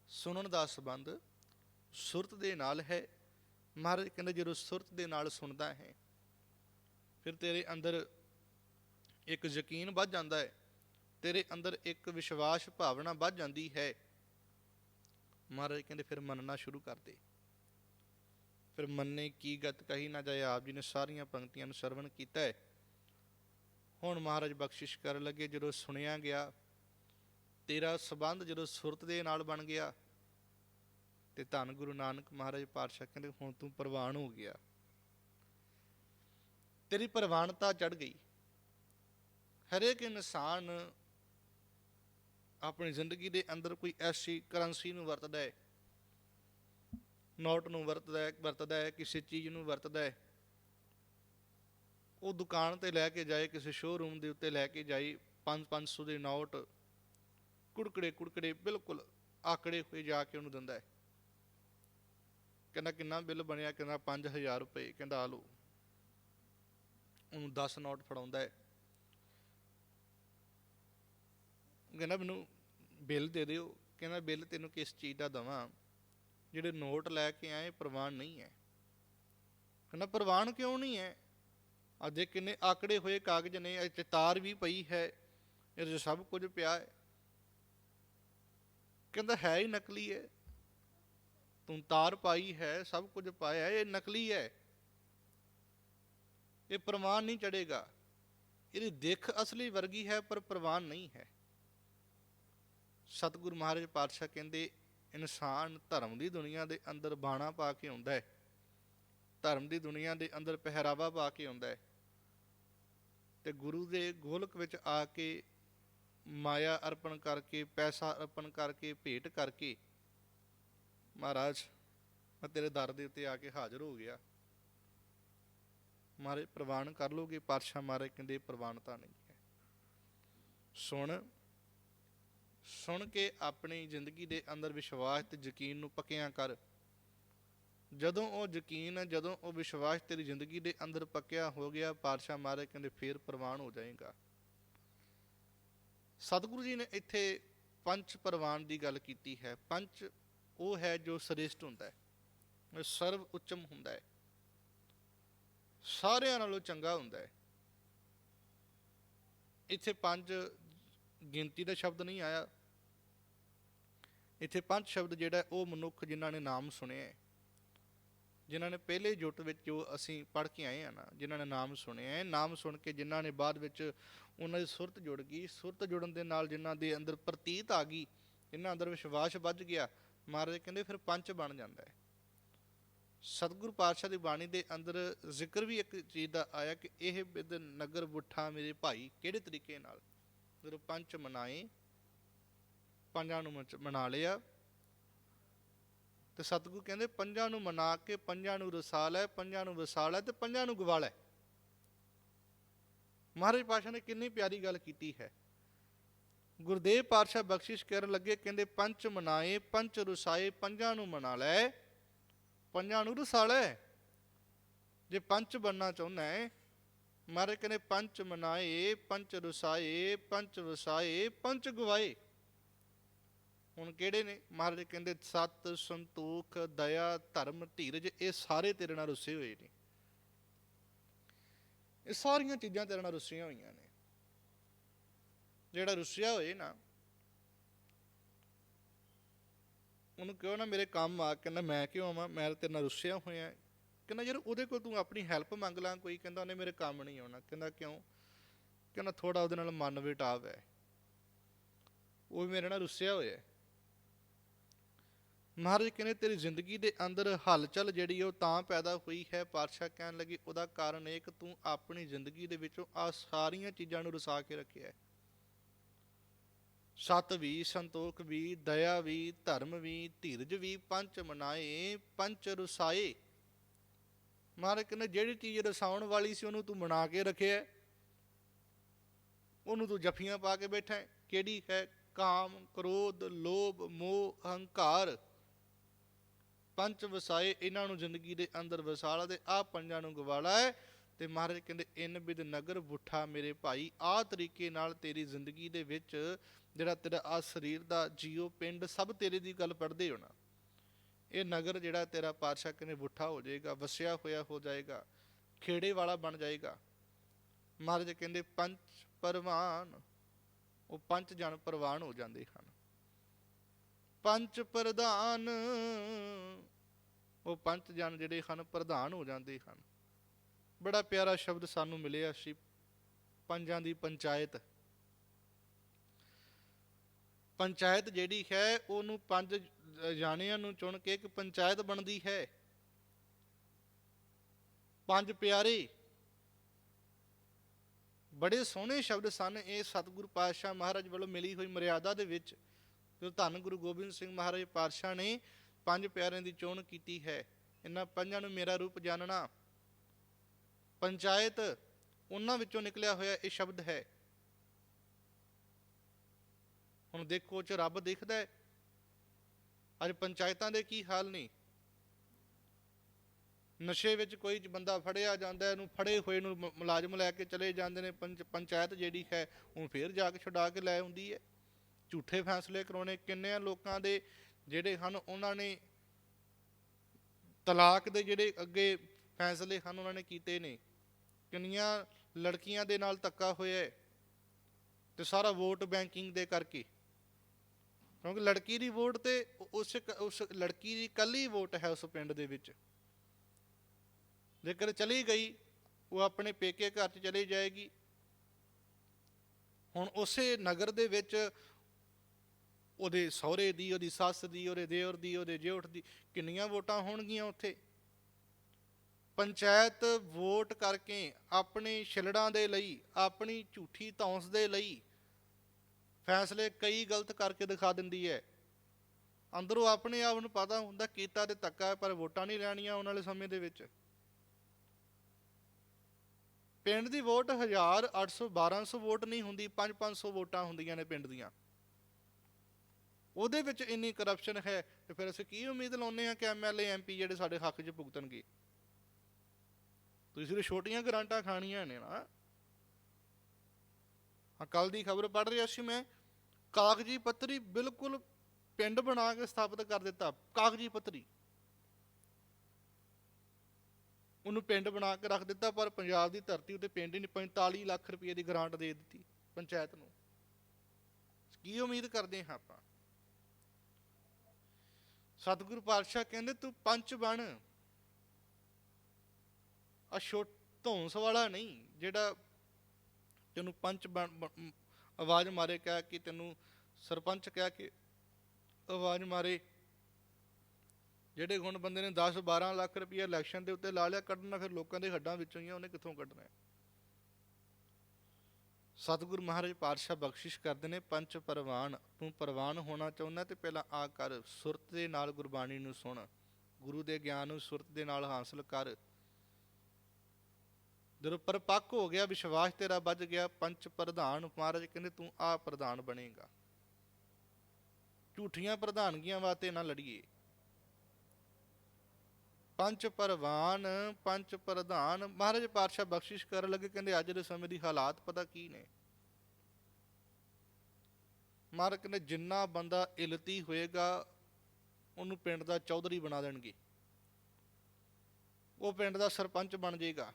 ਸੁਣਨ ਦਾ ਸੰਬੰਧ ਸੁਰਤ ਦੇ ਨਾਲ ਹੈ। ਮਹਾਰਾਜ ਕਹਿੰਦੇ ਜਦੋਂ ਸੁਰਤ ਦੇ ਨਾਲ ਸੁਣਦਾ ਹੈ, ਫਿਰ ਤੇਰੇ ਅੰਦਰ ਇੱਕ ਯਕੀਨ ਵੱਧ ਜਾਂਦਾ ਹੈ। ਤੇਰੇ ਅੰਦਰ ਇੱਕ ਵਿਸ਼ਵਾਸ ਭਾਵਨਾ ਵੱਧ ਜਾਂਦੀ ਹੈ। ਮਹਾਰਾਜ ਕਹਿੰਦੇ ਫਿਰ ਮੰਨਣਾ ਸ਼ੁਰੂ ਕਰ ਦੇ। ਫਿਰ ਮੰਨੇ ਕੀ ਗਤ ਕਹੀ ਨਾ ਜਾਏ, ਆਪ ਜੀ ਨੇ ਸਾਰੀਆਂ ਪੰਕਤੀਆਂ ਨੂੰ ਸਰਵਣ ਕੀਤਾ ਹੈ। ਹੁਣ ਮਹਾਰਾਜ ਬਖਸ਼ਿਸ਼ ਕਰਨ ਲੱਗੇ, ਜਦੋਂ ਸੁਣਿਆ ਗਿਆ, ਤੇਰਾ ਸਬੰਧ ਜਦੋਂ ਸੁਰਤ ਦੇ ਨਾਲ ਬਣ ਗਿਆ, ਤੇ ਧੰਨ ਗੁਰੂ ਨਾਨਕ ਮਹਾਰਾਜ ਪਾਤਸ਼ਾਹ ਕਹਿੰਦੇ, ਹੁਣ ਤੂੰ ਪ੍ਰਵਾਨ ਹੋ ਗਿਆ। ਤੇਰੀ ਪ੍ਰਵਾਨਤਾ ਚੜ ਗਈ। ਹਰੇਕ ਇਨਸਾਨ ਆਪਣੀ ਜ਼ਿੰਦਗੀ ਦੇ ਅੰਦਰ ਕੋਈ ਐਸੀ ਕਰੰਸੀ ਨੂੰ ਵਰਤਦਾ ਹੈ, ਨੋਟ ਨੂੰ ਵਰਤਦਾ ਹੈ ਵਰਤਦਾ ਹੈ, ਕਿਸੇ ਚੀਜ਼ ਨੂੰ ਵਰਤਦਾ ਹੈ ਉਹ ਦੁਕਾਨ ਤੇ ਲੈ ਕੇ ਜਾਏ, ਕਿਸੇ ਸ਼ੋਰੂਮ ਦੇ ਉੱਤੇ ਲੈ ਕੇ ਜਾਏ 5-500 ਦੇ ਨੋਟ ਕੁੜਕੜੇ ਕੁੜਕੜੇ ਬਿਲਕੁਲ ਆਕੜੇ ਹੋਏ ਜਾ ਕੇ ਉਹਨੂੰ ਦਿੰਦਾ ਹੈ। ਕਹਿੰਦਾ ਕਿੰਨਾ ਬਿੱਲ ਬਣਿਆ, ਕਹਿੰਦਾ 5000 ਰੁਪਏ, ਕਹਿੰਦਾ ਆ ਲਓ। ਉਹਨੂੰ 10 ਨੋਟ ਫੜਾਉਂਦਾ ਹੈ। ਕਹਿੰਦਾ ਮੈਨੂੰ ਬਿੱਲ ਦੇ ਦਿਓ, ਕਹਿੰਦਾ ਬਿੱਲ ਤੈਨੂੰ ਕਿਸ ਚੀਜ਼ ਦਾ ਦਵਾਂ? ਜਿਹੜੇ ਨੋਟ ਲੈ ਕੇ ਆਏ, ਪ੍ਰਵਾਨ ਨਹੀਂ ਹੈ। ਕਹਿੰਦਾ ਪ੍ਰਵਾਨ ਕਿਉਂ ਨਹੀਂ ਹੈ? ਅੱਜ ਇਹ ਕਿੰਨੇ ਆਕੜੇ ਹੋਏ ਕਾਗਜ਼ ਨੇ, ਇਹ 'ਚ ਤਾਰ ਵੀ ਪਈ ਹੈ ਇਹਦੇ 'ਚ ਸਭ ਕੁਝ ਪਿਆ ਹੈ। ਕਹਿੰਦਾ, ਹੈ ਹੀ ਨਕਲੀ ਹੈ। ਤੂੰ ਤਾਰ ਪਾਈ ਹੈ, ਸਭ ਕੁਝ ਪਾਇਆ ਇਹ ਨਕਲੀ ਹੈ। ਇਹ ਪ੍ਰਮਾਣ ਨਹੀਂ ਚੜੇਗਾ ਇਹਦੀ ਦਿੱਖ ਅਸਲੀ ਵਰਗੀ ਹੈ, ਪਰ ਪ੍ਰਵਾਨ ਨਹੀਂ ਹੈ। ਸਤਿਗੁਰੂ ਮਹਾਰਾਜ ਪਾਤਸ਼ਾਹ ਕਹਿੰਦੇ, ਇਨਸਾਨ ਧਰਮ ਦੀ ਦੁਨੀਆ ਦੇ ਅੰਦਰ ਬਾਣਾ ਪਾ ਕੇ ਆਉਂਦਾ ਹੈ। ਧਰਮ ਦੀ ਦੁਨੀਆ ਦੇ ਅੰਦਰ ਪਹਿਰਾਵਾ ਪਾ ਕੇ ਆਉਂਦਾ ਹੈ। ਤੇ ਗੁਰੂ ਦੇ ਗੋਲਕ ਵਿੱਚ ਆ ਕੇ ਮਾਇਆ ਅਰਪਣ ਕਰਕੇ, ਪੈਸਾ ਅਰਪਣ ਕਰਕੇ, ਭੇਟ ਕਰਕੇ ਮਹਾਰਾਜ, ਮੈਂ ਤੇਰੇ ਦਰ ਦੇ ਉੱਤੇ ਆ ਕੇ ਹਾਜ਼ਰ ਹੋ ਗਿਆ। ਮਾਰੇ ਪ੍ਰਵਾਨ ਕਰ ਲੋਗੇ, ਪਾਤਸ਼ਾਹ ਮਾਰੇ ਕਹਿੰਦੇ ਪ੍ਰਵਾਨਤਾ ਨਹੀਂ ਹੈ। ਸੁਣ ਸੁਣ ਕੇ ਆਪਣੀ ਜ਼ਿੰਦਗੀ ਦੇ ਅੰਦਰ ਵਿਸ਼ਵਾਸ ਤੇ ਯਕੀਨ ਨੂੰ ਪੱਕਿਆਂ ਕਰ। ਜਦੋਂ ਉਹ ਯਕੀਨ ਜਦੋਂ ਉਹ ਵਿਸ਼ਵਾਸ ਤੇਰੀ ਜ਼ਿੰਦਗੀ ਦੇ ਅੰਦਰ ਪੱਕਿਆ ਹੋ ਗਿਆ, ਪਾਤਸ਼ਾਹ ਮਾਰੇ ਕਹਿੰਦੇ, ਫੇਰ ਪ੍ਰਵਾਨ ਹੋ ਜਾਏਗਾ। ਸਤਿਗੁਰੂ ਜੀ ਨੇ ਇੱਥੇ ਪੰਜ ਪ੍ਰਵਾਨ ਦੀ ਗੱਲ ਕੀਤੀ ਹੈ। ਪੰਜ ਉਹ ਹੈ ਜੋ ਸ੍ਰੇਸ਼ਟ ਹੁੰਦਾ ਹੈ ਸਰਵ ਉੱਚਮ ਹੁੰਦਾ ਹੈ। ਸਾਰਿਆਂ ਨਾਲੋਂ ਚੰਗਾ ਹੁੰਦਾ ਹੈ। ਇੱਥੇ ਪੰਜ ਗਿਣਤੀ ਦਾ ਸ਼ਬਦ ਨਹੀਂ ਆਇਆ। ਇੱਥੇ ਪੰਜ ਸ਼ਬਦ ਜਿਹੜਾ ਉਹ ਮਨੁੱਖ ਜਿਨ੍ਹਾਂ ਨੇ ਨਾਮ ਸੁਣਿਆ ਹੈ। ਜਿਨ੍ਹਾਂ ਨੇ ਪਹਿਲੇ ਜੁੱਟ ਵਿੱਚ ਜੋ ਅਸੀਂ ਪੜ੍ਹ ਕੇ ਆਏ ਆ ਨਾ, ਜਿਨ੍ਹਾਂ ਨੇ ਨਾਮ ਸੁਣਿਆ ਹੈ ਨਾਮ ਸੁਣ ਕੇ ਜਿਨ੍ਹਾਂ ਨੇ ਬਾਅਦ ਵਿੱਚ ਉਹਨਾਂ ਦੀ ਸੁਰਤ ਜੁੜ ਗਈ। ਸੁਰਤ ਜੁੜਨ ਦੇ ਨਾਲ ਜਿਨ੍ਹਾਂ ਦੇ ਅੰਦਰ ਪ੍ਰਤੀਤ ਆ ਗਈ ਜਿਨ੍ਹਾਂ ਅੰਦਰ ਵਿਸ਼ਵਾਸ ਵੱਜ ਗਿਆ, ਮਹਾਰਾਜ ਕਹਿੰਦੇ ਫਿਰ ਪੰਜ ਬਣ ਜਾਂਦਾ ਹੈ। ਸਤਿਗੁਰੂ ਪਾਤਸ਼ਾਹ ਦੀ ਬਾਣੀ ਦੇ ਅੰਦਰ ਜ਼ਿਕਰ ਵੀ ਇੱਕ ਚੀਜ਼ ਦਾ ਆਇਆ ਕਿ ਇਹ ਬਿਦ ਨਗਰ ਬੁੱਠਾ ਮੇਰੇ ਭਾਈ, ਕਿਹੜੇ ਤਰੀਕੇ ਨਾਲ? ਜਦੋਂ ਪੰਜ ਮਨਾਏ, ਪੰਜਾਂ ਨੂੰ ਮਚ- ਮਨਾ ਲਿਆ ਤੇ ਸਤਿਗੁਰੂ ਕਹਿੰਦੇ ਪੰਜਾਂ ਨੂੰ ਮਨਾ ਕੇ, ਪੰਜਾਂ ਨੂੰ ਰਸਾ ਲੈ, ਪੰਜਾਂ ਨੂੰ ਵਸਾ ਲੈ ਤੇ ਪੰਜਾਂ ਨੂੰ ਗਵਾ ਲੈ। ਮਹਾਰਾਜ ਪਾਸ਼ਾ ਨੇ ਕਿੰਨੀ ਪਿਆਰੀ ਗੱਲ ਕੀਤੀ ਹੈ। ਗੁਰਦੇਵ ਪਾਤਸ਼ਾਹ ਬਖਸ਼ਿਸ਼ ਕਰਨ ਲੱਗੇ, ਕਹਿੰਦੇ ਪੰਚ ਮਨਾਏ ਪੰਚ ਰਸਾਏ, ਪੰਜਾਂ ਨੂੰ ਮਨਾ ਲੈ, ਪੰਜਾਂ ਨੂੰ ਰਸਾ ਲੈ। ਜੇ ਪੰਚ ਬਣਨਾ ਚਾਹੁੰਦਾ ਹੈ, ਮਹਾਰਾਜ ਕਹਿੰਦੇ ਪੰਚ ਮਨਾਏ ਪੰਚ ਰਸਾਏ ਪੰਚ ਵਸਾਏ ਪੰਚ ਗਵਾਏ। ਹੁਣ ਕਿਹੜੇ ਨੇ? ਮਹਾਰਾਜ ਕਹਿੰਦੇ, ਸਤ ਸੰਤੋਖ, ਦਇਆ, ਧਰਮ, ਧੀਰਜ, ਇਹ ਸਾਰੇ ਤੇਰੇ ਨਾਲ ਰੁੱਸੇ ਹੋਏ ਨੇ। ਇਹ ਸਾਰੀਆਂ ਚੀਜ਼ਾਂ ਤੇਰੇ ਨਾਲ ਰੁੱਸੀਆਂ ਹੋਈਆਂ ਨੇ। ਜਿਹੜਾ ਰੁੱਸਿਆ ਹੋਏ ਨਾ, ਉਹਨੂੰ ਕਿਉਂ ਨਾ ਮੇਰੇ ਕੰਮ ਆ ਕਹਿੰਦਾ, ਮੈਂ ਕਿਉਂ ਆਵਾਂ? ਮੈਂ ਤੇਰੇ ਨਾਲ ਰੁੱਸਿਆ ਹੋਇਆ। ਕਹਿੰਦਾ, ਯਾਰ ਉਹਦੇ ਕੋਲ ਤੂੰ ਆਪਣੀ ਹੈਲਪ ਮੰਗ ਲਾਂ, ਕੋਈ ਕਹਿੰਦਾ ਉਹਨੇ ਮੇਰੇ ਕੰਮ ਨਹੀਂ ਆਉਣਾ। ਕਹਿੰਦਾ, ਕਿਉਂ? ਕਹਿੰਦਾ ਥੋੜਾ ਉਹਦੇ ਨਾਲ ਮਨ ਵਿਟਾਵ ਹੈ। ਉਹ ਵੀ ਮੇਰੇ ਨਾਲ ਰੁੱਸਿਆ ਹੋਇਆ। ਮਹਾਰਾਜ ਕਹਿੰਦੇ, ਤੇਰੀ ਜ਼ਿੰਦਗੀ ਦੇ ਅੰਦਰ ਹਲਚਲ ਜਿਹੜੀ ਉਹ ਤਾਂ ਪੈਦਾ ਹੋਈ ਹੈ ਪਾਤਸ਼ਾਹ ਕਹਿਣ ਲੱਗੇ, ਉਹਦਾ ਕਾਰਨ ਇਹ ਕਿ ਤੂੰ ਆਪਣੀ ਜ਼ਿੰਦਗੀ ਦੇ ਵਿੱਚੋਂ ਆ ਸਾਰੀਆਂ ਚੀਜ਼ਾਂ ਨੂੰ ਰਸਾ ਕੇ ਰੱਖਿਆ ਹੈ। ਸਤ ਵੀ ਸੰਤੋਖ ਵੀ, ਦਇਆ ਵੀ, ਧਰਮ ਵੀ, ਧੀਰਜ ਵੀ, ਪੰਜ ਮਨਾਏ, ਪੰਜ ਰਸਾਏ। ਮਹਾਰਾਜ ਕਹਿੰਦੇ, ਜਿਹੜੀ ਚੀਜ਼ ਰਸਾਉਣ ਵਾਲੀ ਸੀ, ਉਹਨੂੰ ਤੂੰ ਮਨਾ ਕੇ ਰੱਖਿਆ ਉਹਨੂੰ ਤੂੰ ਜਫੀਆਂ ਪਾ ਕੇ ਬੈਠਾ ਕਿਹੜੀ ਹੈ? ਕਾਮ, ਕ੍ਰੋਧ, ਲੋਭ, ਮੋਹ ਹੰਕਾਰ ਪੰਜ ਵਸਾਏ ਇਹਨਾਂ ਨੂੰ ਜ਼ਿੰਦਗੀ ਦੇ ਅੰਦਰ ਵਸਾਲਾ ਤੇ ਆ ਪੰਜਾਂ ਨੂੰ ਗਵਾਲਾ ਹੈ। ਤੇ ਮਹਾਰਾਜ ਕਹਿੰਦੇ, ਇਨ ਬਿਦ ਨਗਰ ਬੁੱਠਾ ਮੇਰੇ ਭਾਈ ਆ ਤਰੀਕੇ ਨਾਲ ਤੇਰੀ ਜ਼ਿੰਦਗੀ ਦੇ ਵਿੱਚ ਜਿਹੜਾ ਤੇਰਾ ਆ ਸਰੀਰ ਦਾ ਜੀਓ ਪਿੰਡ ਸਭ ਤੇਰੇ ਦੀ ਗੱਲ ਪੜਦੇ ਹੋਣਾ ਇਹ ਨਗਰ ਜਿਹੜਾ ਤੇਰਾ ਪਾਤਸ਼ਾਹ ਕਹਿੰਦੇ ਬੁੱਠਾ ਹੋ ਜਾਏਗਾ, ਵਸਿਆ ਹੋਇਆ ਹੋ ਜਾਏਗਾ, ਖੇੜੇ ਵਾਲਾ ਬਣ ਜਾਏਗਾ। ਮਹਾਰਾਜ ਕਹਿੰਦੇ, ਪੰਜ ਪਰਵਾਨ, ਉਹ ਪੰਜ ਜਨ ਪ੍ਰਵਾਨ ਹੋ ਜਾਂਦੇ ਹਨ। ਪੰਚ ਪ੍ਰਧਾਨ। ਉਹ ਪੰਜ ਜਨ ਜਿਹੜੇ ਹਨ, ਪ੍ਰਧਾਨ ਹੋ ਜਾਂਦੇ ਹਨ। ਬੜਾ ਪਿਆਰਾ ਸ਼ਬਦ ਸਾਨੂੰ ਮਿਲਿਆ ਸੀ, ਪੰਜਾਂ ਦੀ ਪੰਚਾਇਤ। ਪੰਚਾਇਤ ਜਿਹੜੀ ਹੈ, ਉਹਨੂੰ ਪੰਜ ਜਾਣਿਆਂ ਨੂੰ ਚੁਣ ਕੇ ਇੱਕ ਪੰਚਾਇਤ ਬਣਦੀ ਹੈ। ਪੰਜ ਪਿਆਰੇ। ਬੜੇ ਸੋਹਣੇ ਸ਼ਬਦ ਸਨ ਇਹ ਸਤਿਗੁਰੂ ਪਾਤਸ਼ਾਹ ਮਹਾਰਾਜ ਵੱਲੋਂ ਮਿਲੀ ਹੋਈ ਮਰਿਆਦਾ ਦੇ ਵਿੱਚ। ਜੋ ਧੰਨ ਗੁਰੂ ਗੋਬਿੰਦ ਸਿੰਘ ਮਹਾਰਾਜ ਪਾਤਸ਼ਾਹ ਨੇ ਪੰਜ ਪਿਆਰਿਆਂ ਦੀ ਚੋਣ ਕੀਤੀ ਹੈ, ਇਹਨਾਂ ਪੰਜਾਂ ਨੂੰ ਮੇਰਾ ਰੂਪ ਜਾਣਨਾ। ਪੰਚਾਇਤ ਉਹਨਾਂ ਵਿੱਚੋਂ ਨਿਕਲਿਆ ਹੋਇਆ ਇਹ ਸ਼ਬਦ ਹੈ। ਹੁਣ ਦੇਖੋ ਚ ਰੱਬ ਦੇਖਦਾ ਹੈ। ਅੱਜ ਪੰਚਾਇਤਾਂ ਦੇ ਕੀ ਹਾਲ ਨੇ? ਨਸ਼ੇ ਵਿੱਚ ਕੋਈ ਬੰਦਾ ਫੜਿਆ ਜਾਂਦਾ ਇਹਨੂੰ ਫੜੇ ਹੋਏ ਨੂੰ ਮੁਲਾਜ਼ਮ ਲੈ ਕੇ ਚਲੇ ਜਾਂਦੇ ਨੇ, ਪੰਚ- ਪੰਚਾਇਤ ਜਿਹੜੀ ਹੈ ਉਹ ਫੇਰ ਜਾ ਕੇ ਛੁਡਾ ਕੇ ਲੈ ਆਉਂਦੀ ਹੈ। ਝੂਠੇ ਫੈਸਲੇ ਕਰਾਉਣੇ ਕਿੰਨੇ ਲੋਕਾਂ ਦੇ ਜਿਹੜੇ ਹਨ, ਉਹਨਾਂ ਨੇ ਤਲਾਕ ਦੇ ਜਿਹੜੇ ਅੱਗੇ ਫੈਸਲੇ ਹਨ, ਉਹਨਾਂ ਨੇ ਕੀਤੇ ਨੇ। ਕਿੰਨੀਆਂ ਲੜਕੀਆਂ ਦੇ ਨਾਲ ਧੱਕਾ ਹੋਇਆ ਹੈ ਤੇ ਸਾਰਾ ਵੋਟ ਬੈਂਕਿੰਗ ਦੇ ਕਰਕੇ। ਕਿਉਂਕਿ ਲੜਕੀ ਦੀ ਵੋਟ ਤੇ ਉਸ ਉਸ ਲੜਕੀ ਦੀ ਕੱਲੀ ਵੋਟ ਹੈ ਉਸ ਪਿੰਡ ਦੇ ਵਿੱਚ। ਜੇਕਰ ਚਲੀ ਗਈ, ਉਹ ਆਪਣੇ ਪੇਕੇ ਘਰ 'ਚ ਚਲੀ ਜਾਏਗੀ। ਹੁਣ ਉਸੇ ਨਗਰ ਦੇ ਵਿੱਚ ਉਹਦੇ ਸਹੁਰੇ ਦੀ ਉਹਦੀ ਸੱਸ ਦੀ ਉਹਦੇ ਦੇਵਰ ਦੀ ਉਹਦੇ ਜੇਠ ਦੀ ਕਿੰਨੀਆਂ ਵੋਟਾਂ ਹੋਣਗੀਆਂ ਉੱਥੇ? ਪੰਚਾਇਤ ਵੋਟ ਕਰਕੇ ਆਪਣੇ ਛਿਲੜਾਂ ਦੇ ਲਈ ਆਪਣੀ ਝੂਠੀ ਧੌਂਸ ਦੇ ਲਈ ਫੈਸਲੇ ਕਈ ਗਲਤ ਕਰਕੇ ਦਿਖਾ ਦਿੰਦੀ ਹੈ। ਅੰਦਰੋਂ ਆਪਣੇ ਆਪ ਨੂੰ ਪਤਾ ਹੁੰਦਾ ਕੀਤਾ ਤੇ ਧੱਕਾ ਹੈ, ਪਰ ਵੋਟਾਂ ਨਹੀਂ ਲੈਣੀਆਂ ਆਉਣ ਵਾਲੇ ਸਮੇਂ ਦੇ ਵਿੱਚ। ਪਿੰਡ ਦੀ ਵੋਟ 1000 800 1200 ਵੋਟ ਨਹੀਂ ਹੁੰਦੀ 5 500 ਵੋਟਾਂ ਹੁੰਦੀਆਂ ਨੇ ਪਿੰਡ ਦੀਆਂ। ਉਹਦੇ ਵਿੱਚ ਇੰਨੀ ਕਰਪਸ਼ਨ ਹੈ, ਤੇ ਫਿਰ ਅਸੀਂ ਕੀ ਉਮੀਦ ਲਾਉਂਦੇ ਹਾਂ ਕਿ ਐਮਐਲਏ ਐਮਪੀ ਜਿਹੜੇ ਸਾਡੇ ਹੱਕ 'ਚ ਭੁਗਤਣਗੇ? ਤੁਸੀਂ ਸਿਰਫ ਛੋਟੀਆਂ ਗਰਾਂਟਾਂ ਖਾਣੀਆਂ ਨੇ ਨਾ। ਹਾਂ ਕੱਲ ਦੀ ਖਬਰ ਪੜ੍ਹ ਰਿਹਾ ਸੀ ਮੈਂ। ਕਾਗਜੀ ਪੱਤਰੀ ਬਿਲਕੁਲ ਪਿੰਡ ਬਣਾ ਕੇ ਸਥਾਪਿਤ ਕਰ ਦਿੱਤਾ, ਕਾਗਜੀ ਪੱਤਰੀ। ਉਹਨੂੰ ਪਿੰਡ ਬਣਾ ਕੇ ਰੱਖ ਦਿੱਤਾ, ਪਰ ਪੰਜਾਬ ਦੀ ਧਰਤੀ ਉੱਤੇ ਪਿੰਡ ਹੀ ਨਹੀਂ 45 ਲੱਖ ਰੁਪਏ ਦੀ ਗ੍ਰਾਂਟ ਦੇ ਦਿੱਤੀ ਪੰਚਾਇਤ ਨੂੰ। ਕੀ ਉਮੀਦ ਕਰਦੇ ਹਾਂ ਆਪਾਂ? ਸਤਿਗੁਰੂ ਪਾਤਸ਼ਾਹ ਕਹਿੰਦੇ, ਤੂੰ ਪੰਚ ਬਣ। ਆ ਛੋਟ, ਧੌਂਸ ਵਾਲਾ ਨਹੀਂ, ਜਿਹੜਾ ਤੈਨੂੰ ਪੰਚ ਬਣ ਆਵਾਜ਼ ਮਾਰੇ ਕਹਿ ਕਿ, ਤੈਨੂੰ ਸਰਪੰਚ ਕਹਿ ਕੇ ਆਵਾਜ਼ ਮਾਰੇ। ਜਿਹੜੇ ਹੁਣ ਬੰਦੇ ਨੇ 10 12 ਲੱਖ ਰੁਪਏ ਇਲੈਕਸ਼ਨ ਦੇ ਉੱਤੇ ਲਾ ਲਿਆ, ਕੱਢਣਾ ਫਿਰ ਲੋਕਾਂ ਦੇ ਹੱਡਾਂ ਵਿੱਚੋਂ ਹੀ ਆ, ਉਹਨੇ ਕਿੱਥੋਂ ਕੱਢਣਾ ਹੈ? ਸਤਿਗੁਰੂ ਮਹਾਰਾਜ ਪਾਤਸ਼ਾਹ ਬਖਸ਼ਿਸ਼ ਕਰਦੇ ਨੇ, ਪੰਚ ਪਰਵਾਨ ਤੂੰ ਪਰਵਾਨ ਹੋਣਾ ਚਾਹੁੰਦਾ ਤੇ ਪਹਿਲਾਂ ਆ ਕਰ, ਸੁਰਤ ਦੇ ਨਾਲ ਗੁਰਬਾਣੀ ਨੂੰ ਸੁਣ। ਗੁਰੂ ਦੇ ਗਿਆਨ ਨੂੰ ਸੁਰਤ ਦੇ ਨਾਲ ਹਾਸਲ ਕਰ। ਜਦੋਂ ਪਰਪੱਕ ਹੋ ਗਿਆ, ਵਿਸ਼ਵਾਸ ਤੇਰਾ ਵੱਜ ਗਿਆ, ਪੰਚ ਪ੍ਰਧਾਨ ਮਹਾਰਾਜ ਕਹਿੰਦੇ, ਤੂੰ ਆ ਪ੍ਰਧਾਨ ਬਣੇਗਾ। ਝੂਠੀਆਂ ਪ੍ਰਧਾਨਗੀਆਂ ਵਾਤੇ ਨਾ ਲੜੀਏ। ਪੰਚ ਪਰਵਾਨ ਪੰਚ ਪ੍ਰਧਾਨ। ਮਹਾਰਾਜ ਪਾਤਸ਼ਾਹ ਬਖਸ਼ਿਸ਼ ਕਰਨ ਲੱਗੇ, ਕਹਿੰਦੇ, ਅੱਜ ਦੇ ਸਮੇਂ ਦੀ ਹਾਲਾਤ ਪਤਾ ਕੀ ਨੇ? ਮਹਾਰਾਜ ਕਹਿੰਦੇ, ਜਿੰਨਾ ਬੰਦਾ ਇਲਤੀ ਹੋਏਗਾ, ਉਹਨੂੰ ਪਿੰਡ ਦਾ ਚੌਧਰੀ ਬਣਾ ਦੇਣਗੇ। ਉਹ ਪਿੰਡ ਦਾ ਸਰਪੰਚ ਬਣ ਜਾਏਗਾ।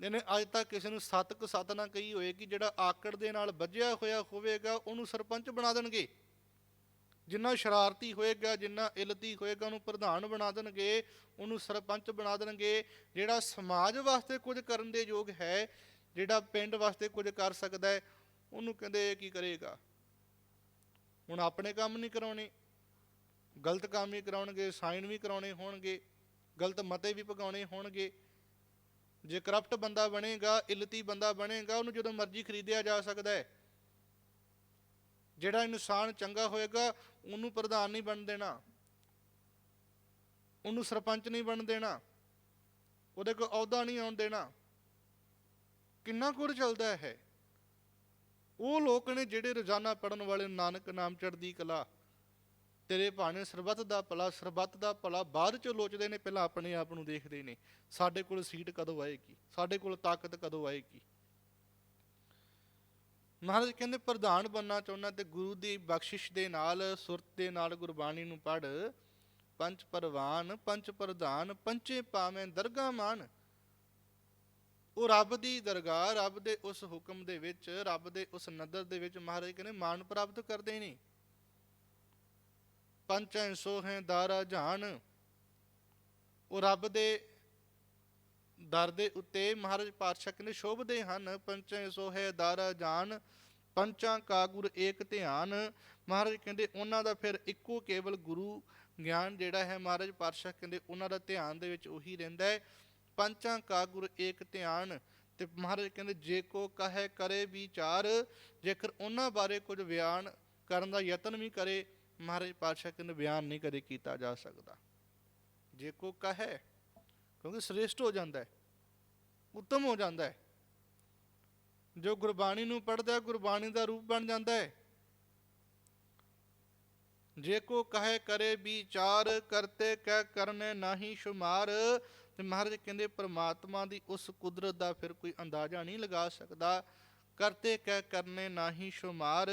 ਜਿਹਨੇ ਅੱਜ ਤੱਕ ਕਿਸੇ ਨੂੰ ਸੱਤ ਕੁ ਨਾ ਕਹੀ ਹੋਏਗੀ, ਜਿਹੜਾ ਆਕੜ ਦੇ ਨਾਲ ਵੱਜਿਆ ਹੋਇਆ ਹੋਵੇਗਾ, ਉਹਨੂੰ ਸਰਪੰਚ ਬਣਾ ਦੇਣਗੇ। ਜਿੰਨਾ ਸ਼ਰਾਰਤੀ ਹੋਏਗਾ, ਜਿੰਨਾ ਇਲਤੀ ਹੋਏਗਾ, ਉਹਨੂੰ ਪ੍ਰਧਾਨ ਬਣਾ ਦੇਣਗੇ, ਉਹਨੂੰ ਸਰਪੰਚ ਬਣਾ ਦੇਣਗੇ। ਜਿਹੜਾ ਸਮਾਜ ਵਾਸਤੇ ਕੁਝ ਕਰਨ ਦੇ ਯੋਗ ਹੈ, ਜਿਹੜਾ ਪਿੰਡ ਵਾਸਤੇ ਕੁਝ ਕਰ ਸਕਦਾ ਹੈ, ਉਹਨੂੰ ਕਹਿੰਦੇ ਕੀ ਕਰੇਗਾ? ਹੁਣ ਆਪਣੇ ਕੰਮ ਨਹੀਂ ਕਰਾਉਣੇ, ਗਲਤ ਕੰਮ ਹੀ ਕਰਾਉਣਗੇ, ਸਾਈਨ ਵੀ ਕਰਾਉਣੇ ਹੋਣਗੇ, ਗਲਤ ਮਤੇ ਵੀ ਪਕਾਉਣੇ ਹੋਣਗੇ। ਜੇ ਕਰਪਟ ਬੰਦਾ ਬਣੇਗਾ, ਇਲਤੀ ਬੰਦਾ ਬਣੇਗਾ, ਉਹਨੂੰ ਜਦੋਂ ਮਰਜ਼ੀ ਖਰੀਦਿਆ ਜਾ ਸਕਦਾ ਹੈ। ਜਿਹੜਾ ਇਨਸਾਨ ਚੰਗਾ ਹੋਏਗਾ, ਉਹਨੂੰ ਪ੍ਰਧਾਨ ਨਹੀਂ ਬਣ ਦੇਣਾ। ਉਹਨੂੰ ਸਰਪੰਚ ਨਹੀਂ ਬਣ ਦੇਣਾ। ਉਹਦੇ ਕੋਲ ਅਹੁਦਾ ਨਹੀਂ ਆਉਣ ਦੇਣਾ। ਕਿੰਨਾ ਕੁਰ ਚੱਲਦਾ ਹੈ? ਉਹ ਲੋਕ ਨੇ ਜਿਹੜੇ ਰੋਜ਼ਾਨਾ ਪੜਨ ਵਾਲੇ ਨਾਨਕ ਨਾਮ ਚੜਦੀ ਕਲਾ, ਤੇਰੇ ਭਾਣੇ ਸਰਬੱਤ ਦਾ ਭਲਾ, ਸਰਬੱਤ ਦਾ ਭਲਾ ਬਾਅਦ ਚ ਲੋਚਦੇ ਨੇ, ਪਹਿਲਾਂ ਆਪਣੇ ਆਪ ਨੂੰ ਦੇਖਦੇ ਨੇ। ਸਾਡੇ ਕੋਲ ਸੀਟ ਕਦੋਂ ਆਏਗੀ? ਸਾਡੇ ਕੋਲ ਤਾਕਤ ਕਦੋਂ ਆਏਗੀ? ਮਹਾਰਾਜ ਕਹਿੰਦੇ ਪ੍ਰਧਾਨ ਬੰਨਾ ਚਾਹੁੰਦਾ ਤੇ ਗੁਰੂ ਦੀ ਬਖਸ਼ਿਸ਼ ਦੇ ਨਾਲ ਸੁਰਤ ਦੇ ਨਾਲ ਗੁਰਬਾਣੀ ਨੂੰ ਪੜ ਪੰਚ ਪਰਵਾਨ ਪੰਚ ਪ੍ਰਧਾਨ ਪੰਚੇ ਪਾਵੇਂ ਦਰਗਾ ਮਾਨ। ਉਹ ਰੱਬ ਦੀ ਦਰਗਾਹ, ਰੱਬ ਦੇ ਉਸ ਹੁਕਮ ਦੇ ਵਿੱਚ, ਰੱਬ ਦੇ ਉਸ ਨਦਰ ਦੇ ਵਿੱਚ ਮਹਾਰਾਜ ਕਹਿੰਦੇ ਮਾਨ ਪ੍ਰਾਪਤ ਕਰਦੇ ਨੇ। ਪੰਚੈਂ ਸੋ ਹੈ ਦਾਰਾ ਜਾਨ, ਉਹ ਰੱਬ ਦੇ ਦਰ ਦੇ ਉੱਤੇ ਮਹਾਰਾਜ ਪਾਤਸ਼ਾਹ ਕਹਿੰਦੇ, ਸ਼ੋਭਦੇ ਹਨ, ਪੰਚੈਂ ਸੋ ਹੈ ਜਾਨ, ਪੰਚਾਂ ਕਾ ਗੁਰ ਏਕ ਧਿਆਨ। ਮਹਾਰਾਜ ਕਹਿੰਦੇ, ਉਹਨਾਂ ਦਾ ਫਿਰ ਇੱਕੋ ਕੇਵਲ ਗੁਰੂ ਗਿਆਨ ਜਿਹੜਾ ਹੈ, ਮਹਾਰਾਜ ਪਾਤਸ਼ਾਹ ਕਹਿੰਦੇ, ਉਹਨਾਂ ਦਾ ਧਿਆਨ ਦੇ ਵਿੱਚ ਉਹੀ ਰਹਿੰਦਾ ਹੈ। ਪੰਚਾਂ ਕਾ ਗੁਰ ਏਕ ਧਿਆਨ। ਤੇ ਮਹਾਰਾਜ ਕਹਿੰਦੇ, ਜੇ ਕੋ ਕਹੇ ਕਰੇ ਵਿਚਾਰ, ਜੇਕਰ ਉਹਨਾਂ ਬਾਰੇ ਕੁਝ ਬਿਆਨ ਕਰਨ ਦਾ ਯਤਨ ਵੀ ਕਰੇ, ਮਹਾਰਾਜ ਪਾਤਸ਼ਾਹ ਕਹਿੰਦੇ, ਬਿਆਨ ਨਹੀਂ ਕਦੇ ਕੀਤਾ ਜਾ ਸਕਦਾ। ਜੇ ਕੋ ਕਹੇ ਕਿਉਂਕਿ ਸ੍ਰੇਸ਼ਟ ਹੋ ਜਾਂਦਾ ਹੈ ਉੱਤਮ ਹੋ ਜਾਂਦਾ ਹੈ। ਜੋ ਗੁਰਬਾਣੀ ਨੂੰ ਪੜ੍ਹਦਾ ਹੈ, ਗੁਰਬਾਣੀ ਦਾ ਰੂਪ ਬਣ ਜਾਂਦਾ ਹੈ। ਜੇ ਕੋ ਕਹੇ ਕਰੇ ਵਿਚਾਰ ਕਰਤੇ ਕਹਿ ਕਰਨੇ ਨਾਹੀ ਸ਼ੁਮਾਰ ਤੇ ਮਹਾਰਾਜ ਕਹਿੰਦੇ ਪ੍ਰਮਾਤਮਾ ਦੀ ਉਸ ਕੁਦਰਤ ਦਾ ਫਿਰ ਕੋਈ ਅੰਦਾਜ਼ਾ ਨਹੀਂ ਲਗਾ ਸਕਦਾ। ਕਰਤੇ ਕਹਿ ਕਰਨੇ ਨਾਹੀ ਸ਼ੁਮਾਰ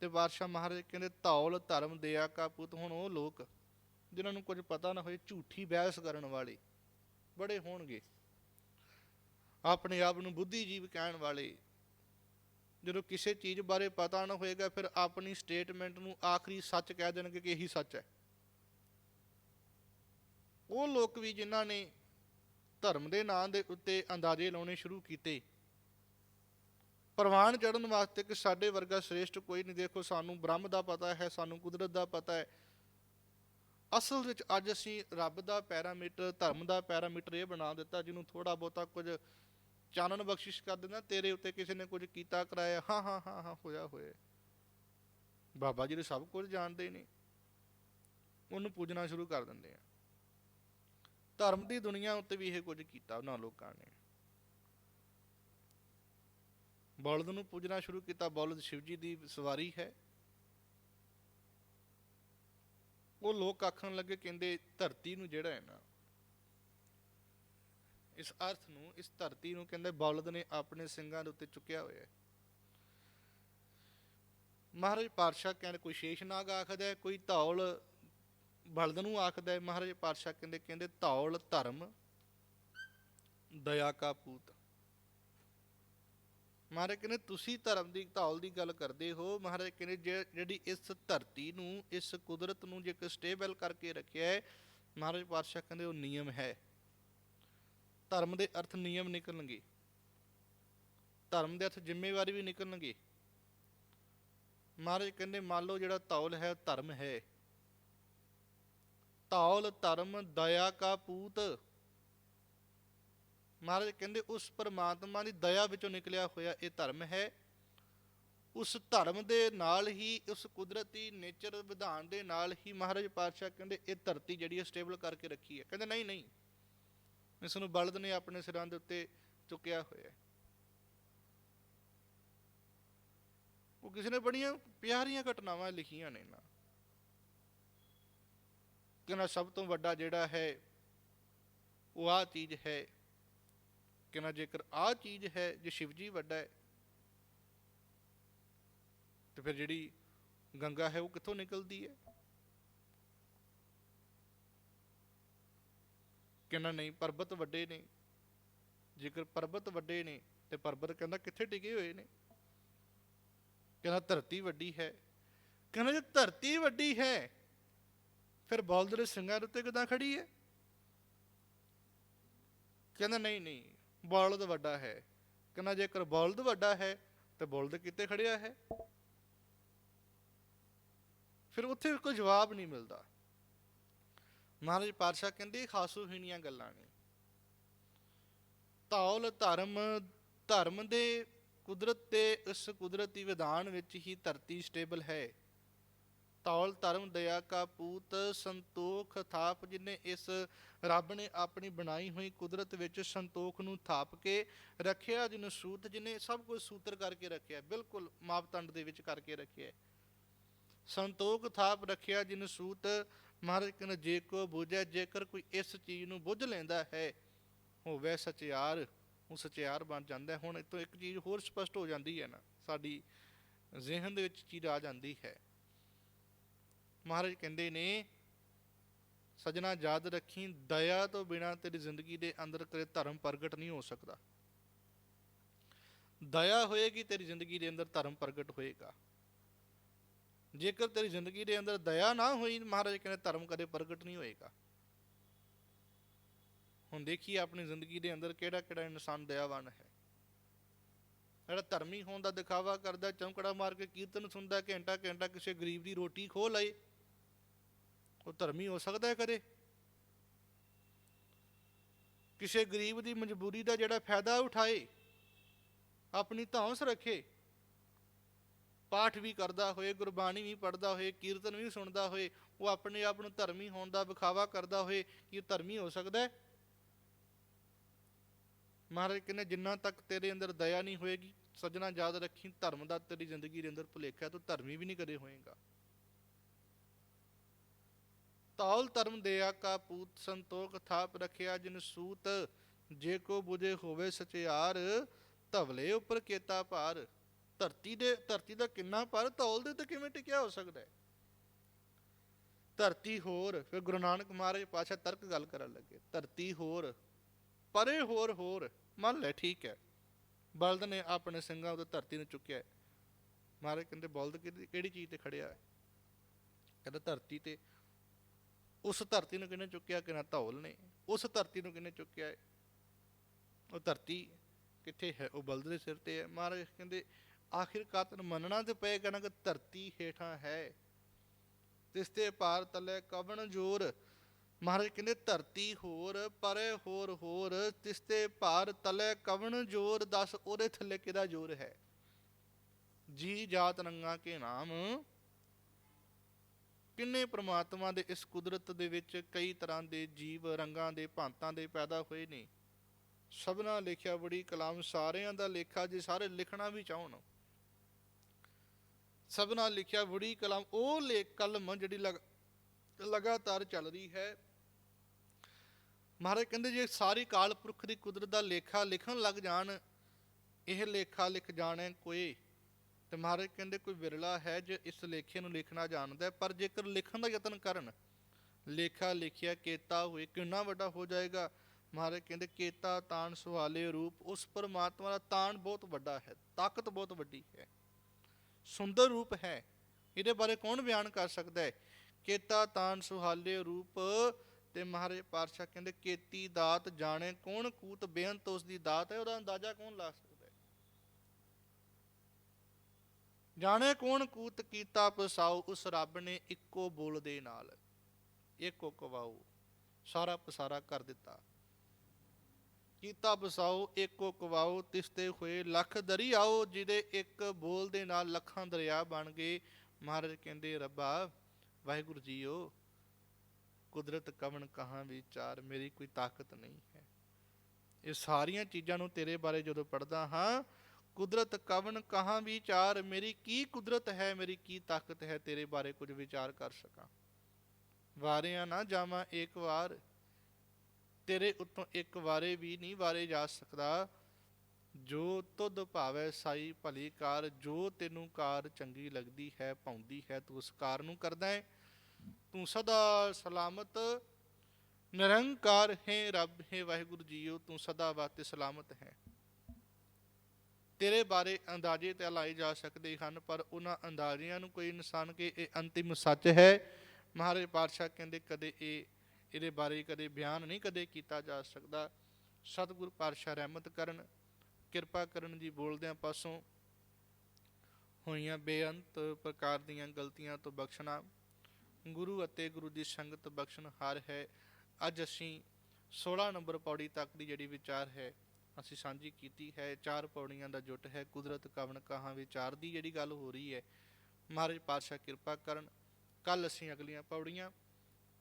ਤੇ ਬਾਦਸ਼ਾਹ ਮਹਾਰਾਜ ਕਹਿੰਦੇ ਧੌਲ ਧਰਮ ਦਿਆ ਕਾ ਪੁੱਤ ਹੁਣ ਉਹ ਲੋਕ ਜਿਨ੍ਹਾਂ ਨੂੰ ਕੁਝ ਪਤਾ ਨਾ ਹੋਏ ਝੂਠੀ ਬਹਿਸ ਕਰਨ ਵਾਲੇ। ਬੜੇ ਹੋਣਗੇ। ਆਪਣੇ ਆਪ ਨੂੰ ਬੁੱਧੀਜੀਵ ਕਹਿਣ ਵਾਲੇ, ਜਦੋਂ ਕਿਸੇ ਚੀਜ਼ ਬਾਰੇ ਪਤਾ ਨਾ ਹੋਏਗਾ, ਫਿਰ ਆਪਣੀ ਸਟੇਟਮੈਂਟ ਨੂੰ ਆਖਰੀ ਸੱਚ ਕਹਿ ਦੇਣਗੇ ਕਿ ਇਹੀ ਸੱਚ ਹੈ। ਉਹ ਲੋਕ ਵੀ ਜਿਨ੍ਹਾਂ ਨੇ ਧਰਮ ਦੇ ਨਾਂ ਦੇ ਉੱਤੇ ਅੰਦਾਜ਼ੇ ਲਾਉਣੇ ਸ਼ੁਰੂ ਕੀਤੇ, ਪ੍ਰਵਾਨ ਚੜਨ ਵਾਸਤੇ ਕਿ ਸਾਡੇ ਵਰਗਾ ਸ੍ਰੇਸ਼ਟ ਕੋਈ ਨਹੀਂ। ਦੇਖੋ, ਸਾਨੂੰ ਬ੍ਰਹਮ ਦਾ ਪਤਾ ਹੈ, ਸਾਨੂੰ ਕੁਦਰਤ ਦਾ ਪਤਾ ਹੈ। ਅਸਲ ਵਿੱਚ ਅੱਜ ਅਸੀਂ ਰੱਬ ਦਾ ਪੈਰਾਮੀਟਰ, ਧਰਮ ਦਾ ਪੈਰਾਮੀਟਰ ਇਹ ਬਣਾ ਦਿੱਤਾ, ਜਿਹਨੂੰ ਥੋੜਾ ਬਹੁਤਾ ਕੁਝ ਚਾਨਣ ਬਖਸ਼ਿਸ਼ ਕਰ ਦਿੰਦਾ, ਤੇਰੇ ਉੱਤੇ ਕਿਸੇ ਨੇ ਕੁਝ ਕੀਤਾ, ਕਰਾਇਆ, ਹਾਂ ਹਾਂ ਹਾਂ ਹਾਂ, ਹੋਇਆ ਹੋਇਆ। ਬਾਬਾ ਜੀ ਦੇ ਸਭ ਕੁਝ ਜਾਣਦੇ ਨੇ। ਉਹਨੂੰ ਪੂਜਣਾ ਸ਼ੁਰੂ ਕਰ ਦਿੰਦੇ ਆ। ਧਰਮ ਦੀ ਦੁਨੀਆ ਉੱਤੇ ਵੀ ਇਹ ਕੁਝ ਕੀਤਾ ਉਹਨਾਂ ਲੋਕਾਂ ਨੇ। ਬਲਦ ਨੂੰ ਪੂਜਣਾ ਸ਼ੁਰੂ ਕੀਤਾ। ਬਲਦ ਸ਼ਿਵ ਜੀ ਦੀ ਸਵਾਰੀ ਹੈ। ਉਹ ਲੋਕ ਆਖਣ ਲੱਗੇ ਕਹਿੰਦੇ ਧਰਤੀ ਨੂੰ ਜਿਹੜਾ ਹੈ ਨਾ ਇਸ ਅਰਥ ਨੂੰ ਇਸ ਧਰਤੀ ਨੂੰ ਕਹਿੰਦੇ ਬਲਦ ਨੇ ਆਪਣੇ ਸਿੰਘਾਂ ਦੇ ਉੱਤੇ ਚੁੱਕਿਆ ਹੋਇਆ ਹੈ। ਮਹਾਰਾਜ ਪਾਤਸ਼ਾਹ ਕਹਿੰਦੇ ਕੋਈ ਸ਼ੇਸ਼ਨਾਗ ਆਖਦਾ ਹੈ, ਕੋਈ ਧੌਲ ਬਲਦ ਨੂੰ ਆਖਦਾ ਹੈ। ਮਹਾਰਾਜ ਪਾਤਸ਼ਾਹ ਕਹਿੰਦੇ ਕਹਿੰਦੇ ਧੌਲ ਧਰਮ ਦਇਆ ਕਾ ਪੂਤ। ਮਹਾਰਾਜ ਕਹਿੰਦੇ, ਤੁਸੀਂ ਧਰਮ ਦੀ ਧੌਲ ਦੀ ਗੱਲ ਕਰਦੇ ਹੋ। ਮਹਾਰਾਜ ਕਹਿੰਦੇ, ਜੇ- ਜਿਹੜੀ ਇਸ ਧਰਤੀ ਨੂੰ, ਇਸ ਕੁਦਰਤ ਨੂੰ ਜੇ ਸਟੇਬਲ ਕਰਕੇ ਰੱਖਿਆ ਹੈ, ਮਹਾਰਾਜ ਪਾਤਸ਼ਾਹ ਕਹਿੰਦੇ, ਉਹ ਨਿਯਮ ਹੈ। ਧਰਮ ਦੇ ਅਰਥ ਨਿਯਮ ਨਿਕਲਣਗੇ। ਧਰਮ ਦੇ ਅਰਥ ਜ਼ਿੰਮੇਵਾਰੀ ਵੀ ਨਿਕਲਣਗੇ। ਮਹਾਰਾਜ ਕਹਿੰਦੇ, ਮੰਨ ਲਓ ਜਿਹੜਾ ਧੌਲ ਹੈ ਧਰਮ ਹੈ। ਧੌਲ, ਧਰਮ, ਦਇਆ ਕਾ ਪੂਤ ਮਹਾਰਾਜ ਕਹਿੰਦੇ, ਉਸ ਪਰਮਾਤਮਾ ਦੀ ਦਇਆ ਵਿੱਚੋਂ ਨਿਕਲਿਆ ਹੋਇਆ ਇਹ ਧਰਮ ਹੈ। ਉਸ ਧਰਮ ਦੇ ਨਾਲ ਹੀ, ਉਸ ਕੁਦਰਤੀ ਨੇਚਰ ਵਿਧਾਨ ਦੇ ਨਾਲ ਹੀ ਮਹਾਰਾਜ ਪਾਤਸ਼ਾਹ ਕਹਿੰਦੇ, ਇਹ ਧਰਤੀ ਜਿਹੜੀ ਹੈ ਸਟੇਬਲ ਕਰਕੇ ਰੱਖੀ ਹੈ। ਕਹਿੰਦੇ, ਨਹੀਂ ਨਹੀਂ। ਇਸ ਨੂੰ ਬਲਦ ਨੇ ਆਪਣੇ ਸਿਰਾਂ ਦੇ ਉੱਤੇ ਚੁੱਕਿਆ ਹੋਇਆ ਹੈ। ਉਹ ਕਿਸੇ ਨੇ ਬੜੀਆਂ ਪਿਆਰੀਆਂ ਘਟਨਾਵਾਂ ਲਿਖੀਆਂ ਨੇ ਨਾ ਕਹਿੰਦਾ, ਸਭ ਤੋਂ ਵੱਡਾ ਜਿਹੜਾ ਹੈ, ਉਹ ਆ ਚੀਜ਼ ਹੈ ਕਹਿੰਦਾ ਜੇਕਰ ਆਹ ਚੀਜ਼ ਹੈ, ਜੇ ਸ਼ਿਵਜੀ ਵੱਡਾ ਹੈ, ਤੇ ਫਿਰ ਜਿਹੜੀ ਗੰਗਾ ਹੈ, ਉਹ ਕਿੱਥੋਂ ਨਿਕਲਦੀ ਹੈ? ਕਹਿੰਦਾ ਨਹੀਂ, ਪਰਬਤ ਵੱਡੇ ਨੇ। ਜੇਕਰ ਪਰਬਤ ਵੱਡੇ ਨੇ, ਤੇ ਪਰਬਤ ਕਹਿੰਦਾ ਕਿੱਥੇ ਟਿਕੇ ਹੋਏ ਨੇ? ਕਹਿੰਦਾ ਧਰਤੀ ਵੱਡੀ ਹੈ। ਕਹਿੰਦਾ ਜੇ ਧਰਤੀ ਵੱਡੀ ਹੈ, ਫਿਰ ਬਲਦ ਦੇ ਸਿੰਘਾਂ ਦੇ ਉੱਤੇ ਕਿਦਾਂ ਖੜੀ ਹੈ? ਕਹਿੰਦਾ ਨਹੀਂ ਨਹੀਂ। ਬਲਦ ਵੱਡਾ ਹੈ। ਕਹਿੰਦਾ ਜੇਕਰ ਬਲਦ ਵੱਡਾ ਹੈ, ਤੇ ਬਲਦ ਕਿੱਥੇ ਖੜਿਆ ਹੈ? ਫਿਰ ਉੱਥੇ ਕੋਈ ਜਵਾਬ ਨਹੀਂ ਮਿਲਦਾ। ਮਹਾਰਾਜ ਪਾਤਸ਼ਾਹ ਕਹਿੰਦੇ ਖਾਸੂਹੀਣੀਆਂ ਗੱਲਾਂ ਨੇ। ਤੌਲ ਧਰਮ ਧਰਮ ਦੇ ਕੁਦਰਤ ਤੇ ਇਸ ਕੁਦਰਤੀ ਵਿਧਾਨ ਵਿੱਚ ਹੀ ਧਰਤੀ ਸਟੇਬਲ ਹੈ। ਤੌਲ ਧਰਮ, ਦਇਆ ਕਾ ਪੂਤ, ਸੰਤੋਖ ਥਾਪ, ਜਿਨੇ ਇਸ ਰੱਬ ਨੇ ਆਪਣੀ ਬਣਾਈ ਹੋਈ ਕੁਦਰਤ ਵਿੱਚ ਸੰਤੋਖ ਨੂੰ ਥਾਪ ਕੇ ਰੱਖਿਆ, ਜਿਹਨੂੰ ਸੂਤ ਜਿਨੇ ਸਭ ਕੁਝ ਸੂਤਰ ਕਰਕੇ ਰੱਖਿਆ, ਬਿਲਕੁਲ ਮਾਪਦੰਡ ਦੇ ਵਿੱਚ ਕਰਕੇ ਰੱਖਿਆ। ਸੰਤੋਖ ਥਾਪ ਰੱਖਿਆ ਜਿਹਨੂੰ ਸੂਤ, ਮਹਾਰਾਜ ਕਹਿੰਦੇ, ਜੇ ਕੋ ਬੁਝੈ, ਜੇਕਰ ਕੋਈ ਇਸ ਚੀਜ਼ ਨੂੰ ਬੁੱਝ ਲੈਂਦਾ ਹੈ, ਹੋਵੇ ਸਚਿਆਰ, ਉਹ ਸਚਿਆਰ ਬਣ ਜਾਂਦਾ ਹੁਣ ਇਤੋਂ ਇੱਕ ਚੀਜ਼ ਹੋਰ ਸਪਸ਼ਟ ਹੋ ਜਾਂਦੀ ਹੈ ਨਾ, ਸਾਡੀ ਜ਼ਿਹਨ ਦੇ ਵਿੱਚ ਚੀਜ਼ ਆ ਜਾਂਦੀ ਹੈ। ਮਹਾਰਾਜ ਕਹਿੰਦੇ ਨੇ, ਸਜਣਾ ਯਾਦ ਰੱਖੀ, ਦਇਆ ਤੋਂ ਬਿਨਾ ਤੇਰੀ ਜ਼ਿੰਦਗੀ ਦੇ ਅੰਦਰ ਕਦੇ ਧਰਮ ਪ੍ਰਗਟ ਨਹੀਂ ਹੋ ਸਕਦਾ। ਦਇਆ ਹੋਏਗੀ, ਤੇਰੀ ਜ਼ਿੰਦਗੀ ਦੇ ਅੰਦਰ ਧਰਮ ਪ੍ਰਗਟ ਹੋਏਗਾ। ਜੇਕਰ ਤੇਰੀ ਜ਼ਿੰਦਗੀ ਦੇ ਅੰਦਰ ਦਇਆ ਨਾ ਹੋਈ, ਮਹਾਰਾਜ ਕਹਿੰਦੇ ਧਰਮ ਕਦੇ ਪ੍ਰਗਟ ਨਹੀਂ ਹੋਏਗਾ। ਹੁਣ ਦੇਖੀਏ, ਆਪਣੀ ਜ਼ਿੰਦਗੀ ਦੇ ਅੰਦਰ ਕਿਹੜਾ ਕਿਹੜਾ ਇਨਸਾਨ ਦਇਆਵਾਨ ਹੈ। ਜਿਹੜਾ ਧਰਮੀ ਹੋਣ ਦਾ ਦਿਖਾਵਾ ਕਰਦਾ, ਚੌਂਕੜਾ ਮਾਰ ਕੇ ਕੀਰਤਨ ਸੁਣਦਾ ਘੰਟਾ ਘੰਟਾ ਕਿਸੇ ਗਰੀਬ ਦੀ ਰੋਟੀ ਖੋਹ ਲਏ ਉਹ ਧਰਮੀ ਹੋ ਸਕਦਾ ਹੈ ਕਦੇ? ਕਿਸੇ ਗਰੀਬ ਦੀ ਮਜਬੂਰੀ ਦਾ ਜਿਹੜਾ ਫਾਇਦਾ ਉਠਾਏ, ਆਪਣੀ ਧੌਂਸ ਰੱਖੇ, ਪਾਠ ਵੀ ਕਰਦਾ ਹੋਏ, ਗੁਰਬਾਣੀ ਵੀ ਪੜ੍ਹਦਾ ਹੋਏ, ਕੀਰਤਨ ਵੀ ਸੁਣਦਾ ਹੋਏ, ਉਹ ਆਪਣੇ ਆਪ ਨੂੰ ਧਰਮੀ ਹੋਣ ਦਾ ਵਿਖਾਵਾ ਕਰਦਾ ਹੋਏ, ਕਿ ਉਹ ਧਰਮੀ ਹੋ ਸਕਦਾ ਹੈ? ਮਹਾਰਾਜ ਕਹਿੰਦੇ, ਜਿੰਨਾ ਤੱਕ ਤੇਰੇ ਅੰਦਰ ਦਇਆ ਨਹੀਂ ਹੋਏਗੀ, ਸੱਜਣਾ ਯਾਦ ਰੱਖੀ, ਧਰਮ ਦਾ ਤੇਰੀ ਜ਼ਿੰਦਗੀ ਦੇ ਅੰਦਰ ਭੁਲੇਖਾ ਤੂੰ ਧਰਮੀ ਵੀ ਨਹੀਂ ਕਦੇ ਹੋਏਗਾ। ਤੌਲ ਧਰਮ ਦੇ ਕਾ ਪੂਤ ਸੰਤੋਖ ਥਾਪ ਰਖਿਆ ਜਿਨ ਸੂਤ, ਜੇ ਕੋ 부ਜੇ ਹੋਵੇ ਸਚਿਆਰ, ਧਵਲੇ ਉੱਪਰ ਕੇਤਾ ਭਾਰ। ਧਰਤੀ ਦੇ, ਧਰਤੀ ਦਾ ਕਿੰਨਾ ਭਾਰ, ਤੌਲ ਦੇ ਤੇ ਕਿਵੇਂ ਟਿਕਿਆ ਹੋ ਸਕਦਾ ਹੈ? ਧਰਤੀ ਹੋਰ, ਫਿਰ ਗੁਰੂ ਨਾਨਕ ਮਹਾਰਾਜ ਪਾਸ਼ਾ ਤਰਕ ਗੱਲ ਕਰਨ ਲੱਗੇ, ਧਰਤੀ ਹੋਰ, ਪਰੇ ਹੋਰ ਹੋਰ, ਮੰਨ ਲੈ ਠੀਕ ਹੈ। ਬਲਦ ਨੇ ਆਪਣੇ ਸਿੰਘਾਂ ਉਤੇ ਧਰਤੀ ਨੂੰ ਚੁੱਕਿਆ ਮਹਾਰਾਜ ਕਹਿੰਦੇ, ਬਲਦ ਕਿਹੜੀ ਕਿਹੜੀ ਚੀਜ਼ ਤੇ ਖੜਿਆ ਹੈ? ਕਹਿੰਦਾ ਧਰਤੀ ਤੇ ਉਸ ਧਰਤੀ ਨੂੰ ਕਿਹਨੇ ਚੁੱਕਿਆ ਕਿ ਨਾ ਧੌਲ ਨੇ? ਉਸ ਧਰਤੀ ਨੂੰ ਕਿਹਨੇ ਚੁੱਕਿਆ ਹੈ ਉਹ ਧਰਤੀ ਕਿੱਥੇ ਹੈ? ਉਹ ਬਲਦ ਦੇ ਸਿਰ ਤੇ ਹੈ। ਮਹਾਰਾਜ ਕਹਿੰਦੇ ਆਖਿਰ ਕਾਤਨ ਮੰਨਣਾ ਤੇ ਪਏਗਾ ਨਾ ਕਿ ਧਰਤੀ ਹੇਠਾਂ ਹੈ। ਤਿਸ ਤੇ ਪਾਰ ਤਲੇ ਕਵਣ ਜੋਰ? ਮਹਾਰਾਜ ਕਹਿੰਦੇ, ਧਰਤੀ ਹੋਰ, ਪਰੇ ਹੋਰ ਹੋਰ। ਤਿਸ ਤੇ ਭਾਰ ਤਲੇ ਕਵਣ ਜੋਰ? ਦੱਸ, ਉਹਦੇ ਥੱਲੇ ਕਿਹਦਾ ਜੋਰ ਹੈ? ਜੀ ਜਾਤ ਰੰਗਾ ਕੇ ਨਾਮ ਕਿੰਨੇ ਪ੍ਰਮਾਤਮਾ ਦੇ ਇਸ ਕੁਦਰਤ ਦੇ ਵਿੱਚ ਕਈ ਤਰ੍ਹਾਂ ਦੇ ਜੀਵ ਰੰਗਾਂ ਦੇ ਭਾਂਤਾਂ ਦੇ ਪੈਦਾ ਹੋਏ ਨੇ। ਸਭਨਾ ਲਿਖਿਆ ਬੜੀ ਕਲਾਮ, ਸਾਰਿਆਂ ਦਾ ਲੇਖਾ ਜੇ ਸਾਰੇ ਲਿਖਣਾ ਵੀ ਚਾਹਣ। ਸਭਨਾ ਲਿਖਿਆ ਬੜੀ ਕਲਾਮ, ਉਹ ਲੇਖ ਕਲਮ ਜਿਹੜੀ ਲਗ- ਲਗਾਤਾਰ ਚੱਲ ਰਹੀ ਹੈ। ਮਹਾਰਾਜ ਕਹਿੰਦੇ ਜੇ ਸਾਰੀ ਕਾਲ ਪੁਰਖ ਦੀ ਕੁਦਰਤ ਦਾ ਲੇਖਾ ਲਿਖਣ ਲੱਗ ਜਾਣ, ਇਹ ਲੇਖਾ ਲਿਖ ਜਾਣੇ ਕੋਈ ਤੇ ਮਹਾਰਾਜ ਕਹਿੰਦੇ ਕੋਈ ਵਿਰਲਾ ਹੈ ਜੇ ਇਸ ਲੇਖੇ ਨੂੰ ਲਿਖਣਾ ਜਾਣਦਾ ਪਰ ਜੇਕਰ ਲਿਖਣ ਦਾ ਯਤਨ ਕਰਨ, ਲੇਖਾ ਲਿਖਿਆ ਕੇਤਾ ਹੋਏ, ਕਿੰਨਾ ਵੱਡਾ ਹੋ ਜਾਏਗਾ? ਮਹਾਰਾਜ ਕਹਿੰਦੇ ਕੇਤਾ ਤਾਣ ਸੁਹਾਲੇ ਰੂਪ, ਉਸ ਪਰਮਾਤਮਾ ਦਾ ਤਾਣ ਬਹੁਤ ਵੱਡਾ ਹੈ, ਤਾਕਤ ਬਹੁਤ ਵੱਡੀ ਹੈ, ਸੁੰਦਰ ਰੂਪ ਹੈ। ਇਹਦੇ ਬਾਰੇ ਕੌਣ ਬਿਆਨ ਕਰ ਸਕਦਾ ਹੈ? ਕੇਤਾ ਤਾਨ ਸੁਹਾਲੇ ਰੂਪ ਤੇ ਮਹਾਰਾਜ ਪਾਤਸ਼ਾਹ ਕਹਿੰਦੇ ਕੇਤੀ ਦਾਤ ਜਾਣੇ, ਕੌਣ ਕੂਤ ਬੇਅੰਤ ਉਸ ਦੀ ਦਾਤ ਹੈ, ਉਹਦਾ ਅੰਦਾਜ਼ਾ ਕੌਣ ਲਾ ਸਕਦਾ ਹੈ ਜਾਣੇ ਕੌਣ ਕੂਤ ਕੀਤਾ ਪਸਾਉ, ਉਸ ਰੱਬ ਨੇ ਇੱਕੋ ਬੋਲ ਦੇ ਨਾਲ। ਇੱਕੋ ਕਵਾਉ, ਸਾਰਾ ਪਸਾਰਾ ਕਰ ਦਿੱਤਾ। ਕੀਤਾ ਬਸਾਓ ਏਕੋ ਕਵਾਓ ਤਿਸਤੇ ਹੋਏ ਲੱਖ ਦਰੀ ਆਓ, ਜਿਹਦੇ ਇੱਕ ਬੋਲ ਦੇ ਨਾਲ ਲੱਖਾਂ ਦਰਿਆ ਬਣ ਗਏ। ਮਹਾਰਾਜ ਕਹਿੰਦੇ, ਰੱਬਾ, ਵਾਹਿਗੁਰੂ ਜੀਓ, ਕੁਦਰਤ ਕਵਣ ਕਹਾਂ ਵਿਚਾਰ, ਮੇਰੀ ਕੋਈ ਤਾਕਤ ਨਹੀਂ ਹੈ। ਇਹ ਸਾਰੀਆਂ ਚੀਜ਼ਾਂ ਨੂੰ ਤੇਰੇ ਬਾਰੇ ਜਦੋਂ ਪੜਦਾ ਹਾਂ ਕੁਦਰਤ ਕਵਨ ਕਹਾਂ ਵਿਚਾਰ, ਮੇਰੀ ਕੀ ਕੁਦਰਤ ਹੈ, ਮੇਰੀ ਕੀ ਤਾਕਤ ਹੈ, ਤੇਰੇ ਬਾਰੇ ਕੁਝ ਵਿਚਾਰ ਕਰ ਸਕਾਂ। ਵਾਰਿਆਂ ਨਾ ਜਾਵਾਂ ਇੱਕ ਵਾਰ, ਤੇਰੇ ਉੱਤੋਂ ਇੱਕ ਵਾਰੇ ਵੀ ਨਹੀਂ ਵਾਰੇ ਜਾ ਸਕਦਾ। ਜੋ ਤੁਧ ਭਾਵੈ ਸਾਈ ਭਲੀ ਕਾਰ, ਜੋ ਤੈਨੂੰ ਕਾਰ ਚੰਗੀ ਲੱਗਦੀ ਹੈ, ਪਾਉਂਦੀ ਹੈ, ਤੂੰ ਉਸ ਕਾਰ ਨੂੰ ਕਰਦਾ ਹੈ ਤੂੰ ਸਦਾ ਸਲਾਮਤ, ਨਿਰੰਕਾਰ ਹੈ, ਰੱਬ ਹੈ, ਵਾਹਿਗੁਰੂ ਜੀਓ, ਤੂੰ ਸਦਾ ਵਾਸਤੇ ਸਲਾਮਤ ਹੈ। ਤੇਰੇ ਬਾਰੇ ਅੰਦਾਜ਼ੇ ਤੇ ਲਾਏ ਜਾ ਸਕਦੇ ਹਨ, ਪਰ ਉਹਨਾਂ ਅੰਦਾਜ਼ਿਆਂ ਨੂੰ ਕੋਈ ਇਨਸਾਨ ਕੇ ਇਹ ਅੰਤਿਮ ਸੱਚ ਹੈ? ਮਹਾਰਾਜ ਪਾਤਸ਼ਾਹ ਕਹਿੰਦੇ, ਕਦੇ ਇਹ, ਇਹਦੇ ਬਾਰੇ ਕਦੇ ਬਿਆਨ ਨਹੀਂ ਕਦੇ ਕੀਤਾ ਜਾ ਸਕਦਾ। ਸਤਿਗੁਰ ਪਾਤਸ਼ਾਹ ਰਹਿਮਤ ਕਰਨ, ਕਿਰਪਾ ਕਰਨ ਜੀ ਬੋਲਦਿਆਂ ਪਾਸੋਂ ਹੋਈਆਂ ਬੇਅੰਤ ਪ੍ਰਕਾਰ ਦੀਆਂ ਗਲਤੀਆਂ ਤੋਂ ਬਖਸ਼ਣਾ। ਗੁਰੂ ਅਤੇ ਗੁਰੂ ਦੀ ਸੰਗਤ ਬਖਸ਼ਣ ਹਾਰ ਹੈ। ਅੱਜ ਅਸੀਂ 16 ਨੰਬਰ ਪੌੜੀ ਤੱਕ ਦੀ ਜਿਹੜੀ ਵਿਚਾਰ ਹੈ ਅਸੀਂ ਸਾਂਝੀ ਕੀਤੀ ਹੈ, ਚਾਰ ਪੌੜੀਆਂ ਦਾ ਜੁਟ ਹੈ, ਕੁਦਰਤ ਕਵਣ ਕਹਾਂ ਵਿਚਾਰ ਦੀ ਜਿਹੜੀ ਗੱਲ ਹੋ ਰਹੀ ਹੈ। ਮਹਾਰਾਜ ਪਾਤਸ਼ਾਹ ਕਿਰਪਾ ਕਰਨ ਕੱਲ ਅਸੀਂ ਅਗਲੀਆਂ ਪੌੜੀਆਂ,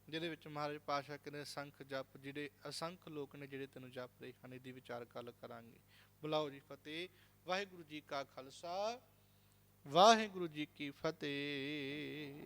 ਜਿਹਦੇ ਵਿੱਚ ਮਹਾਰਾਜ ਪਾਤਸ਼ਾਹ ਕਹਿੰਦੇ ਸੰਖ ਜਪ ਜਿਹੜੇ ਅਸੰਖ ਲੋਕ ਨੇ ਜਿਹੜੇ ਤੈਨੂੰ ਜਪ ਰਹੇ ਹਨ, ਇਹਦੀ ਵਿਚਾਰ ਕੱਲ ਕਰਾਂਗੇ। ਬੁਲਾਓ ਜੀ ਫਤਿਹ। ਵਾਹਿਗੁਰੂ ਜੀ ਕਾ ਖਾਲਸਾ, ਵਾਹਿਗੁਰੂ ਜੀ ਕੀ ਫਤਿਹ।